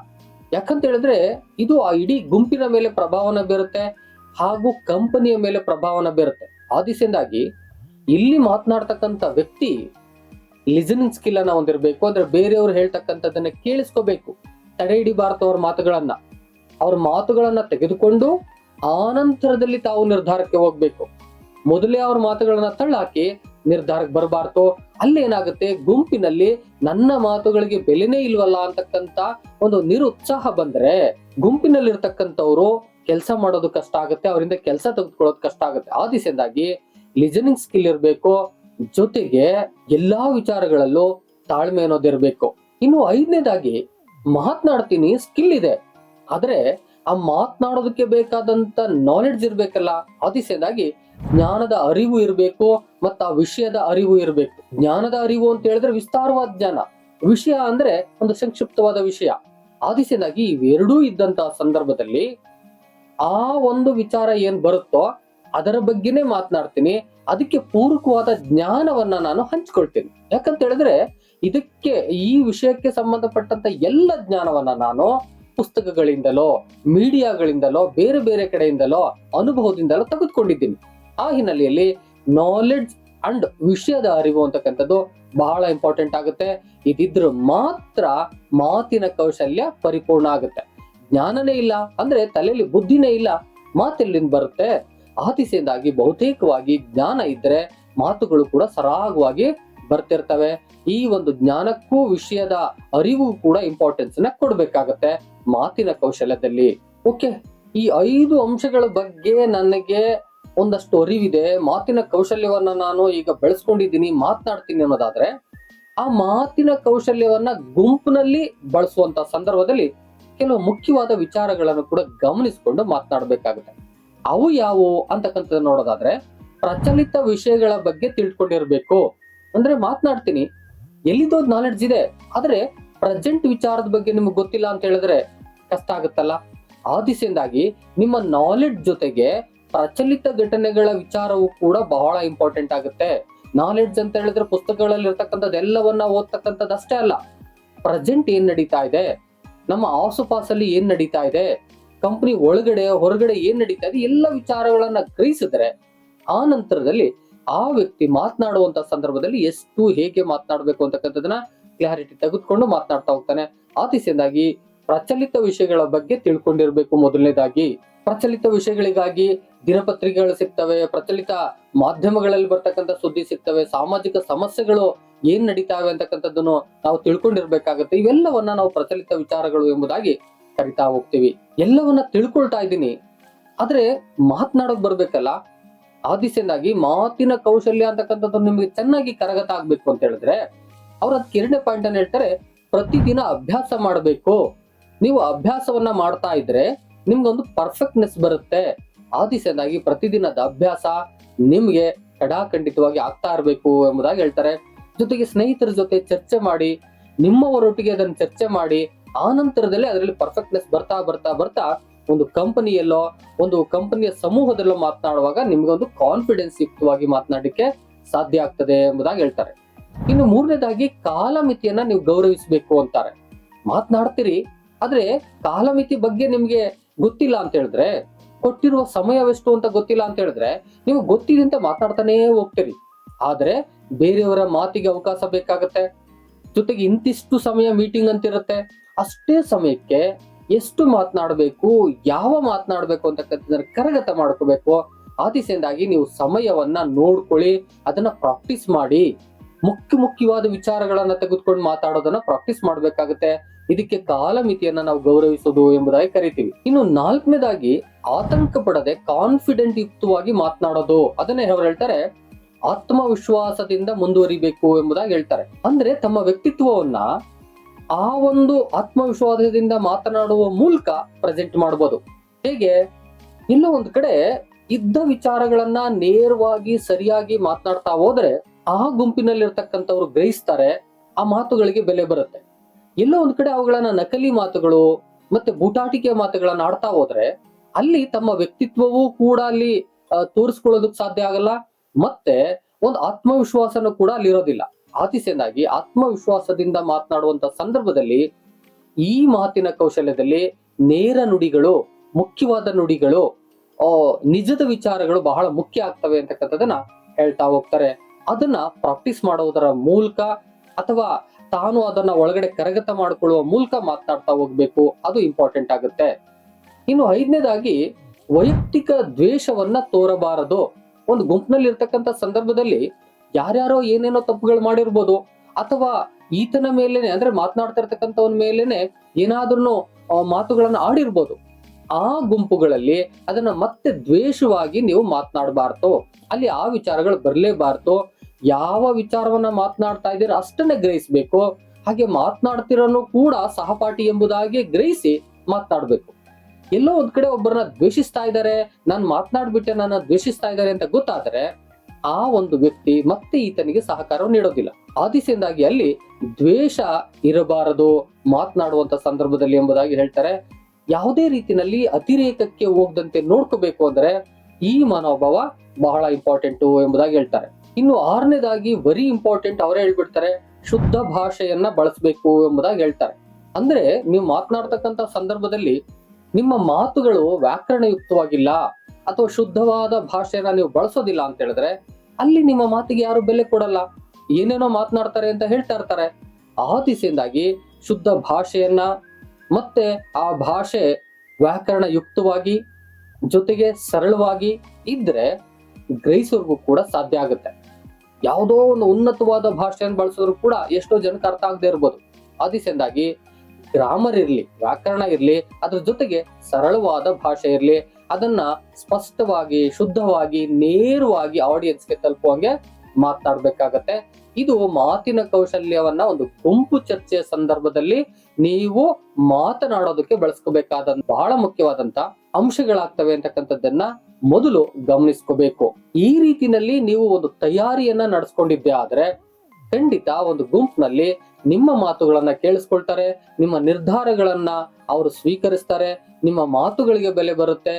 S1: ಯಾಕಂತ ಹೇಳಿದ್ರೆ ಇದು ಆ ಇಡೀ ಗುಂಪಿನ ಮೇಲೆ ಪ್ರಭಾವನ ಬೀರುತ್ತೆ ಹಾಗೂ ಕಂಪನಿಯ ಮೇಲೆ ಪ್ರಭಾವನ ಬೀರುತ್ತೆ. ಆ ಇಲ್ಲಿ ಮಾತನಾಡ್ತಕ್ಕಂಥ ವ್ಯಕ್ತಿ ಲಿಸನಿಂಗ್ ಸ್ಕಿಲ್ ಅನ್ನ ಹೊಂದಿರಬೇಕು ಅಂದ್ರೆ ಬೇರೆಯವರು ಹೇಳ್ತಕ್ಕಂಥದ್ದನ್ನ ಕೇಳಿಸ್ಕೋಬೇಕು. ತಡೆ ಹಿಡಿಬಾರ್ದು ಅವ್ರ ಮಾತುಗಳನ್ನ. ಅವ್ರ ಮಾತುಗಳನ್ನ ತೆಗೆದುಕೊಂಡು ಆನಂತರದಲ್ಲಿ ತಾವು ನಿರ್ಧಾರಕ್ಕೆ ಹೋಗ್ಬೇಕು. ಮೊದಲೇ ಅವ್ರ ಮಾತುಗಳನ್ನ ತಳ್ಳಾಕಿ ನಿರ್ಧಾರಕ್ಕೆ ಬರಬಾರ್ದು. ಅಲ್ಲೇನಾಗುತ್ತೆ ಗುಂಪಿನಲ್ಲಿ ನನ್ನ ಮಾತುಗಳಿಗೆ ಬೆಲೆನೇ ಇಲ್ವಲ್ಲ ಅಂತಕ್ಕಂತ ಒಂದು ನಿರುತ್ಸಾಹ ಬಂದ್ರೆ ಗುಂಪಿನಲ್ಲಿರ್ತಕ್ಕಂಥವ್ರು ಕೆಲಸ ಮಾಡೋದು ಕಷ್ಟ ಆಗುತ್ತೆ, ಅವರಿಂದ ಕೆಲಸ ತೆಗೆದುಕೊಳ್ಳೋದು ಕಷ್ಟ ಆಗುತ್ತೆ. ಆ ದಿಸೆಯಿಂದಾಗಿ ಲಿಸನಿಂಗ್ ಸ್ಕಿಲ್ ಇರಬೇಕು, ಜೊತೆಗೆ ಎಲ್ಲಾ ವಿಚಾರಗಳಲ್ಲೂ ತಾಳ್ಮೆ ಅನ್ನೋದಿರ್ಬೇಕು ಇನ್ನು ಐದನೇದಾಗಿ ಮಾತನಾಡ್ತೀನಿ ಸ್ಕಿಲ್ ಇದೆ. ಆದ್ರೆ ಆ ಮಾತನಾಡೋದಕ್ಕೆ ಬೇಕಾದಂತ ನಾಲೆಡ್ಜ್ ಇರ್ಬೇಕಲ್ಲ, ಆ ಜ್ಞಾನದ ಅರಿವು ಇರಬೇಕು ಮತ್ತ ಆ ವಿಷಯದ ಅರಿವು ಇರಬೇಕು. ಜ್ಞಾನದ ಅರಿವು ಅಂತ ಹೇಳಿದ್ರೆ ವಿಸ್ತಾರವಾದ ಜ್ಞಾನ. ವಿಷಯ ಅಂದ್ರೆ ಒಂದು ಸಂಕ್ಷಿಪ್ತವಾದ ವಿಷಯ. ಆ ದಿಸೆಯಿಂದಾಗಿ ಇವೆರಡೂ ಇದ್ದಂತಹ ಸಂದರ್ಭದಲ್ಲಿ ಆ ಒಂದು ವಿಚಾರ ಏನ್ ಬರುತ್ತೋ ಅದರ ಬಗ್ಗೆನೇ ಮಾತನಾಡ್ತೀನಿ. ಅದಕ್ಕೆ ಪೂರಕವಾದ ಜ್ಞಾನವನ್ನ ನಾನು ಹಂಚ್ಕೊಳ್ತೀನಿ. ಯಾಕಂತ ಹೇಳಿದ್ರೆ ಇದಕ್ಕೆ ಈ ವಿಷಯಕ್ಕೆ ಸಂಬಂಧಪಟ್ಟಂತ ಎಲ್ಲ ಜ್ಞಾನವನ್ನ ನಾನು ಪುಸ್ತಕಗಳಿಂದಲೋ, ಮೀಡಿಯಾಗಳಿಂದಲೋ, ಬೇರೆ ಬೇರೆ ಕಡೆಯಿಂದಲೋ, ಅನುಭವದಿಂದಲೋ ತೆಗೆದುಕೊಂಡಿದ್ದೀನಿ. ಆ ಹಿನ್ನೆಲೆಯಲ್ಲಿ ನಾಲೆಡ್ಜ್ ಅಂಡ್ ವಿಷಯದ ಅರಿವು ಅಂತಕ್ಕಂಥದ್ದು ಬಹಳ ಇಂಪಾರ್ಟೆಂಟ್ ಆಗುತ್ತೆ. ಇದಿದ್ರೆ ಮಾತ್ರ ಮಾತಿನ ಕೌಶಲ್ಯ ಪರಿಪೂರ್ಣ ಆಗುತ್ತೆ. ಜ್ಞಾನನೇ ಇಲ್ಲ. ಅಂದ್ರೆ ತಲೆಯಲ್ಲಿ ಬುದ್ಧಿನೇ ಇಲ್ಲ. ಮಾತೆಲ್ಲಿಂದ ಬರುತ್ತೆ. ಆತಿಸೆಯಿಂದಾಗಿ ಬಹುತೇಕವಾಗಿ ಜ್ಞಾನ ಇದ್ರೆ ಮಾತುಗಳು ಕೂಡ ಸರಾಗವಾಗಿ ಬರ್ತಿರ್ತವೆ. ಈ ಒಂದು ಜ್ಞಾನಕ್ಕೂ ವಿಷಯದ ಅರಿವು ಕೂಡ ಇಂಪಾರ್ಟೆನ್ಸ್ನ ಕೊಡ್ಬೇಕಾಗತ್ತೆ ಮಾತಿನ ಕೌಶಲ್ಯದಲ್ಲಿ. ಓಕೆ ಈ ಐದು ಅಂಶಗಳ ಬಗ್ಗೆ ನನಗೆ ಒಂದಷ್ಟು ಅರಿವಿದೆ. ಮಾತಿನ ಕೌಶಲ್ಯವನ್ನ ನಾನು ಈಗ ಬೆಳೆಸ್ಕೊಂಡಿದ್ದೀನಿ, ಮಾತನಾಡ್ತೀನಿ ಅನ್ನೋದಾದ್ರೆ, ಆ ಮಾತಿನ ಕೌಶಲ್ಯವನ್ನ ಗುಂಪಿನಲ್ಲಿ ಬಳಸುವಂತ ಸಂದರ್ಭದಲ್ಲಿ ಕೆಲವು ಮುಖ್ಯವಾದ ವಿಚಾರಗಳನ್ನು ಕೂಡ ಗಮನಿಸಿಕೊಂಡು ಮಾತನಾಡಬೇಕಾಗುತ್ತೆ. ಅವು ಯಾವುವು ಅಂತಕ್ಕಂಥದ್ದು ನೋಡೋದಾದ್ರೆ, ಪ್ರಚಲಿತ ವಿಷಯಗಳ ಬಗ್ಗೆ ತಿಳ್ಕೊಂಡಿರ್ಬೇಕು. ಅಂದ್ರೆ ಮಾತನಾಡ್ತೀನಿ ಎಲ್ಲಿದೋ ನಾಲೆಡ್ಜ್ ಇದೆ, ಆದ್ರೆ ಪ್ರೆಸೆಂಟ್ ವಿಚಾರದ ಬಗ್ಗೆ ನಿಮ್ಗೆ ಗೊತ್ತಿಲ್ಲ ಅಂತ ಹೇಳಿದ್ರೆ ಕಷ್ಟ ಆಗುತ್ತಲ್ಲ? ಆ ದಿಸೆಯಿಂದಾಗಿ ನಿಮ್ಮ ನಾಲೆಡ್ಜ್ ಜೊತೆಗೆ ಪ್ರಚಲಿತ ಘಟನೆಗಳ ವಿಚಾರವು ಕೂಡ ಬಹಳ ಇಂಪಾರ್ಟೆಂಟ್ ಆಗುತ್ತೆ. ನಾಲೆಡ್ಜ್ ಅಂತ ಹೇಳಿದ್ರೆ ಪುಸ್ತಕಗಳಲ್ಲಿ ಇರ್ತಕ್ಕಂಥದ್ದು ಎಲ್ಲವನ್ನ ಓದ್ತಕ್ಕಂಥದ್ದು ಅಷ್ಟೇ ಅಲ್ಲ. ಪ್ರೆಸೆಂಟ್ ಏನ್ ನಡೀತಾ ಇದೆ? ನಮ್ಮ ಆಸುಪಾಸಲ್ಲಿ ಏನ್ ನಡೀತಾ ಇದೆ? ಕಂಪನಿ ಒಳಗಡೆ, ಹೊರಗಡೆ ಏನ್ ನಡೀತಾ ಇದೆ? ಎಲ್ಲ ವಿಚಾರಗಳನ್ನ ಗ್ರಹಿಸಿದ್ರೆ ಆ ನಂತರದಲ್ಲಿ ಆ ವ್ಯಕ್ತಿ ಮಾತನಾಡುವಂತ ಸಂದರ್ಭದಲ್ಲಿ ಎಷ್ಟು ಹೇಗೆ ಮಾತನಾಡಬೇಕು ಅಂತಕ್ಕಂಥದನ್ನ ಕ್ಲಾರಿಟಿ ತೆಗೆದುಕೊಂಡು ಮಾತನಾಡ್ತಾ ಹೋಗ್ತಾನೆ. ಆ ದಿಸೆಯಿಂದಾಗಿ ಪ್ರಚಲಿತ ವಿಷಯಗಳ ಬಗ್ಗೆ ತಿಳ್ಕೊಂಡಿರ್ಬೇಕು ಮೊದಲನೇದಾಗಿ. ಪ್ರಚಲಿತ ವಿಷಯಗಳಿಗಾಗಿ ದಿನಪತ್ರಿಕೆಗಳು ಸಿಗ್ತವೆ, ಪ್ರಚಲಿತ ಮಾಧ್ಯಮಗಳಲ್ಲಿ ಬರ್ತಕ್ಕಂಥ ಸುದ್ದಿ ಸಿಗ್ತವೆ, ಸಾಮಾಜಿಕ ಸಮಸ್ಯೆಗಳು ಏನ್ ನಡೀತಾವೆ ಅಂತಕ್ಕಂಥದ್ದನ್ನು ನಾವು ತಿಳ್ಕೊಂಡಿರ್ಬೇಕಾಗತ್ತೆ. ಇವೆಲ್ಲವನ್ನ ನಾವು ಪ್ರಚಲಿತ ವಿಚಾರಗಳು ಎಂಬುದಾಗಿ ಕರಿತಾ ಹೋಗ್ತೀವಿ. ಎಲ್ಲವನ್ನ ತಿಳ್ಕೊಳ್ತಾ ಇದ್ದೀನಿ. ಆದ್ರೆ ಮಾತನಾಡೋಕ್ ಬರ್ಬೇಕಲ್ಲ? ಆ ದಿಸೆಯಿಂದಾಗಿ ಮಾತಿನ ಕೌಶಲ್ಯ ಅಂತಕ್ಕಂಥದ್ದು ನಿಮಗೆ ಚೆನ್ನಾಗಿ ಕರಗತ ಆಗ್ಬೇಕು ಅಂತ ಹೇಳಿದ್ರೆ, ಅವ್ರ ಅದಕ್ಕೆ ಎರಡನೇ ಪಾಯಿಂಟ್ ಅನ್ನ ಹೇಳ್ತಾರೆ, ಪ್ರತಿದಿನ ಅಭ್ಯಾಸ ಮಾಡಬೇಕು. ನೀವು ಅಭ್ಯಾಸವನ್ನ ಮಾಡ್ತಾ ಇದ್ರೆ ನಿಮ್ಗೊಂದು ಪರ್ಫೆಕ್ಟ್ನೆಸ್ ಬರುತ್ತೆ. ಆ ದಿಸೆಯಿಂದಾಗಿ ಪ್ರತಿದಿನದ ಅಭ್ಯಾಸ ನಿಮ್ಗೆ ಖಡಾಖಂಡಿತವಾಗಿ ಆಗ್ತಾ ಇರಬೇಕು ಎಂಬುದಾಗಿ ಹೇಳ್ತಾರೆ. ಜೊತೆಗೆ ಸ್ನೇಹಿತರ ಜೊತೆ ಚರ್ಚೆ ಮಾಡಿ, ನಿಮ್ಮವರೊಟ್ಟಿಗೆ ಅದನ್ನ ಚರ್ಚೆ ಮಾಡಿ ಆ ನಂತರದಲ್ಲಿ ಅದರಲ್ಲಿ ಪರ್ಫೆಕ್ಟ್ನೆಸ್ ಬರ್ತಾ ಬರ್ತಾ ಬರ್ತಾ ಒಂದು ಕಂಪನಿಯಲ್ಲೋ, ಒಂದು ಕಂಪನಿಯ ಸಮೂಹದಲ್ಲೋ ಮಾತನಾಡುವಾಗ ನಿಮ್ಗೊಂದು ಕಾನ್ಫಿಡೆನ್ಸ್ ಯುಕ್ತವಾಗಿ ಮಾತನಾಡಲಿಕ್ಕೆ ಸಾಧ್ಯ ಆಗ್ತದೆ ಎಂಬುದಾಗಿ ಹೇಳ್ತಾರೆ. ಇನ್ನು ಮೂರನೇದಾಗಿ ಕಾಲಮಿತಿಯನ್ನ ನೀವು ಗೌರವಿಸಬೇಕು ಅಂತಾರೆ. ಮಾತನಾಡ್ತೀರಿ, ಆದ್ರೆ ಕಾಲಮಿತಿ ಬಗ್ಗೆ ನಿಮ್ಗೆ ಗೊತ್ತಿಲ್ಲ ಅಂತ ಹೇಳಿದ್ರೆ ಕೊಟ್ಟಿರುವ ಸಮಯವೆಷ್ಟು ಅಂತ ಗೊತ್ತಿಲ್ಲ ಅಂತ ಹೇಳಿದ್ರೆ ನೀವು ಗೊತ್ತಿದೆ ಅಂತ ಮಾತಾಡ್ತಾನೇ ಹೋಗ್ತೀರಿ. ಆದ್ರೆ ಬೇರೆಯವರ ಮಾತಿಗೆ ಅವಕಾಶ ಬೇಕಾಗತ್ತೆ. ಜೊತೆಗೆ ಇಂತಿಷ್ಟು ಸಮಯ ಮೀಟಿಂಗ್ ಅಂತಿರುತ್ತೆ. ಅಷ್ಟೇ ಸಮಯಕ್ಕೆ ಎಷ್ಟು ಮಾತನಾಡಬೇಕು, ಯಾವ ಮಾತನಾಡಬೇಕು ಅಂತಕ್ಕಂಥದ್ದನ್ನ ಕರಗತ ಮಾಡ್ಕೋಬೇಕು. ಆ ದಿಸೆಯಿಂದಾಗಿ ನೀವು ಸಮಯವನ್ನ ನೋಡ್ಕೊಳ್ಳಿ, ಅದನ್ನ ಪ್ರಾಕ್ಟೀಸ್ ಮಾಡಿ. ಮುಖ್ಯ ಮುಖ್ಯವಾದ ವಿಚಾರಗಳನ್ನ ತೆಗೆದುಕೊಂಡು ಮಾತಾಡೋದನ್ನ ಪ್ರಾಕ್ಟೀಸ್ ಮಾಡ್ಬೇಕಾಗುತ್ತೆ. ಇದಕ್ಕೆ ಕಾಲಮಿತಿಯನ್ನ ನಾವು ಗೌರವಿಸೋದು ಎಂಬುದಾಗಿ ಕರಿತೀವಿ. ಇನ್ನು ನಾಲ್ಕನೇದಾಗಿ ಆತಂಕ ಪಡದೆ ಕಾನ್ಫಿಡೆಂಟ್ ಯುಕ್ತವಾಗಿ ಮಾತನಾಡೋದು. ಅದನ್ನೇ ಅವ್ರು ಹೇಳ್ತಾರೆ, ಆತ್ಮವಿಶ್ವಾಸದಿಂದ ಮುಂದುವರಿಬೇಕು ಎಂಬುದಾಗಿ ಹೇಳ್ತಾರೆ. ಅಂದ್ರೆ ತಮ್ಮ ವ್ಯಕ್ತಿತ್ವವನ್ನ ಆ ಒಂದು ಆತ್ಮವಿಶ್ವಾಸದಿಂದ ಮಾತನಾಡುವ ಮೂಲಕ ಪ್ರೆಸೆಂಟ್ ಮಾಡಬಹುದು ಹೇಗೆ? ಇಲ್ಲ ಒಂದ್ ಕಡೆ ಇದ್ದ ವಿಚಾರಗಳನ್ನ ನೇರವಾಗಿ ಸರಿಯಾಗಿ ಮಾತನಾಡ್ತಾ ಹೋದ್ರೆ ಆ ಗುಂಪಿನಲ್ಲಿರ್ತಕ್ಕಂಥವ್ರು ಗ್ರಹಿಸ್ತಾರೆ, ಆ ಮಾತುಗಳಿಗೆ ಬೆಲೆ ಬರುತ್ತೆ. ಎಲ್ಲೋ ಒಂದ್ ಕಡೆ ಅವುಗಳನ್ನ ನಕಲಿ ಮಾತುಗಳು ಮತ್ತೆ ಬೂಟಾಟಿಕೆ ಮಾತುಗಳನ್ನ ಆಡ್ತಾ ಹೋದ್ರೆ ಅಲ್ಲಿ ತಮ್ಮ ವ್ಯಕ್ತಿತ್ವವೂ ಕೂಡ ಅಲ್ಲಿ ತೋರಿಸ್ಕೊಳ್ಳೋದಕ್ಕೆ ತೋರಿಸ್ಕೊಳ್ಳೋದಕ್ ಸಾಧ್ಯ ಆಗಲ್ಲ, ಮತ್ತೆ ಒಂದು ಆತ್ಮವಿಶ್ವಾಸನೂ ಕೂಡ ಅಲ್ಲಿ ಇರೋದಿಲ್ಲ. ಆತ್ಮವಿಶ್ವಾಸದಿಂದ ಮಾತನಾಡುವಂತ ಸಂದರ್ಭದಲ್ಲಿ ಈ ಮಾತಿನ ಕೌಶಲ್ಯದಲ್ಲಿ ನೇರ ನುಡಿಗಳು, ಮುಖ್ಯವಾದ ನುಡಿಗಳು ನಿಜದ ವಿಚಾರಗಳು ಬಹಳ ಮುಖ್ಯ ಆಗ್ತವೆ ಅಂತಕ್ಕಂಥದ್ದನ್ನ ಹೇಳ್ತಾ ಹೋಗ್ತಾರೆ. ಅದನ್ನ ಪ್ರಾಕ್ಟೀಸ್ ಮಾಡೋದರ ಮೂಲಕ ಅಥವಾ ತಾನು ಅದನ್ನ ಒಳಗಡೆ ಕರಗತ ಮಾಡಿಕೊಳ್ಳುವ ಮೂಲಕ ಮಾತನಾಡ್ತಾ ಹೋಗ್ಬೇಕು. ಅದು ಇಂಪಾರ್ಟೆಂಟ್ ಆಗುತ್ತೆ. ಇನ್ನು ಐದನೇದಾಗಿ ವೈಯಕ್ತಿಕ ದ್ವೇಷವನ್ನ ತೋರಬಾರದು. ಒಂದು ಗುಂಪಿನಲ್ಲಿ ಇರ್ತಕ್ಕಂಥ ಸಂದರ್ಭದಲ್ಲಿ ಯಾರ್ಯಾರೋ ಏನೇನೋ ತಪ್ಪುಗಳು ಮಾಡಿರ್ಬೋದು. ಅಥವಾ ಈತನ ಮೇಲೇನೆ, ಅಂದ್ರೆ ಮಾತನಾಡ್ತಾ ಇರ್ತಕ್ಕಂಥವನ ಮೇಲೇನೆ ಏನಾದ್ರೂ ಮಾತುಗಳನ್ನ ಆಡಿರ್ಬೋದು. ಆ ಗುಂಪುಗಳಲ್ಲಿ ಅದನ್ನ ಮತ್ತೆ ದ್ವೇಷವಾಗಿ ನೀವು ಮಾತನಾಡಬಾರ್ದು. ಅಲ್ಲಿ ಆ ವಿಚಾರಗಳು ಬರಲೇಬಾರ್ದು. ಯಾವ ವಿಚಾರವನ್ನ ಮಾತನಾಡ್ತಾ ಇದ್ದೀರಾ ಅಷ್ಟನ್ನೇ ಗ್ರಹಿಸ್ಬೇಕು. ಹಾಗೆ ಮಾತನಾಡ್ತಿರೋನು ಕೂಡ ಸಹಪಾಠಿ ಎಂಬುದಾಗಿ ಗ್ರಹಿಸಿ ಮಾತನಾಡ್ಬೇಕು. ಎಲ್ಲೋ ಒಂದ್ ಕಡೆ ಒಬ್ಬರನ್ನ ದ್ವೇಷಿಸ್ತಾ ಇದ್ದಾರೆ, ನಾನು ಮಾತನಾಡ್ಬಿಟ್ಟೆ ನನ್ನ ದ್ವೇಷಿಸ್ತಾ ಇದ್ದಾರೆ ಅಂತ ಗೊತ್ತಾದರೆ ಆ ಒಂದು ವ್ಯಕ್ತಿ ಮತ್ತೆ ಈತನಿಗೆ ಸಹಕಾರವನ್ನು ನೀಡೋದಿಲ್ಲ. ಆ ದಿಸೆಯಿಂದಾಗಿ ಅಲ್ಲಿ ದ್ವೇಷ ಇರಬಾರದು ಮಾತನಾಡುವಂತ ಸಂದರ್ಭದಲ್ಲಿ ಎಂಬುದಾಗಿ ಹೇಳ್ತಾರೆ. ಯಾವುದೇ ರೀತಿನಲ್ಲಿ ಅತಿರೇಕಕ್ಕೆ ಹೋಗದಂತೆ ನೋಡ್ಕೋಬೇಕು ಅಂದ್ರೆ ಈ ಮನೋಭಾವ ಬಹಳ ಇಂಪಾರ್ಟೆಂಟು ಎಂಬುದಾಗಿ ಹೇಳ್ತಾರೆ. ಇನ್ನು ಆರನೇದಾಗಿ ವೆರಿ ಇಂಪಾರ್ಟೆಂಟ್ ಅವರೇ ಹೇಳ್ಬಿಡ್ತಾರೆ, ಶುದ್ಧ ಭಾಷೆಯನ್ನ ಬಳಸಬೇಕು ಎಂಬುದಾಗಿ ಹೇಳ್ತಾರೆ. ಅಂದ್ರೆ ನೀವು ಮಾತನಾಡ್ತಕ್ಕಂತ ಸಂದರ್ಭದಲ್ಲಿ ನಿಮ್ಮ ಮಾತುಗಳು ವ್ಯಾಕರಣಯುಕ್ತವಾಗಿಲ್ಲ ಅಥವಾ ಶುದ್ಧವಾದ ಭಾಷೆಯನ್ನ ನೀವು ಬಳಸೋದಿಲ್ಲ ಅಂತ ಹೇಳಿದ್ರೆ, ಅಲ್ಲಿ ನಿಮ್ಮ ಮಾತಿಗೆ ಯಾರು ಬೆಲೆ ಕೊಡಲ್ಲ? ಏನೇನೋ ಮಾತನಾಡ್ತಾರೆ ಅಂತ ಹೇಳ್ತಾ ಇರ್ತಾರೆ. ಆ ದಿಸೆಯಿಂದಾಗಿ ಶುದ್ಧ ಭಾಷೆಯನ್ನ ಮತ್ತೆ ಆ ಭಾಷೆ ವ್ಯಾಕರಣ ಯುಕ್ತವಾಗಿ ಜೊತೆಗೆ ಸರಳವಾಗಿ ಇದ್ರೆ ಗ್ರಹಿಸೋರ್ಗೂ ಕೂಡ ಸಾಧ್ಯ ಆಗುತ್ತೆ. ಯಾವುದೋ ಒಂದು ಉನ್ನತವಾದ ಭಾಷೆಯನ್ನು ಬಳಸಿದ್ರು ಕೂಡ ಎಷ್ಟೋ ಜನಕ್ಕೆ ಅರ್ಥ ಆಗದೆ ಇರ್ಬೋದು. ಆದಿಸೆಂದಾಗಿ ಗ್ರಾಮರ್ ಇರಲಿ, ವ್ಯಾಕರಣ ಇರಲಿ, ಅದ್ರ ಜೊತೆಗೆ ಸರಳವಾದ ಭಾಷೆ ಇರಲಿ, ಅದನ್ನ ಸ್ಪಷ್ಟವಾಗಿ, ಶುದ್ಧವಾಗಿ, ನೇರವಾಗಿ ಆಡಿಯನ್ಸ್ಗೆ ತಲುಪುವಂಗೆ ಮಾತನಾಡ್ಬೇಕಾಗತ್ತೆ ಇದು ಮಾತಿನ ಕೌಶಲ್ಯವನ್ನ ಒಂದು ಗುಂಪು ಚರ್ಚೆಯ ಸಂದರ್ಭದಲ್ಲಿ ನೀವು ಮಾತನಾಡೋದಕ್ಕೆ ಬಳಸ್ಕೋಬೇಕಾದ ಬಹಳ ಮುಖ್ಯವಾದಂತ ಅಂಶಗಳಾಗ್ತವೆ ಅಂತಕ್ಕಂಥದ್ದನ್ನ ಮೊದಲು ಗಮನಿಸ್ಕೋಬೇಕು. ಈ ರೀತಿನಲ್ಲಿ ನೀವು ಒಂದು ತಯಾರಿಯನ್ನ ನಡೆಸ್ಕೊಂಡಿದ್ದೆ ಆದ್ರೆ ಖಂಡಿತ ಒಂದು ಗುಂಪಿನಲ್ಲಿ ನಿಮ್ಮ ಮಾತುಗಳನ್ನ ಕೇಳಿಸ್ಕೊಳ್ತಾರೆ, ನಿಮ್ಮ ನಿರ್ಧಾರಗಳನ್ನ ಅವರು ಸ್ವೀಕರಿಸ್ತಾರೆ, ನಿಮ್ಮ ಮಾತುಗಳಿಗೆ ಬೆಲೆ ಬರುತ್ತೆ,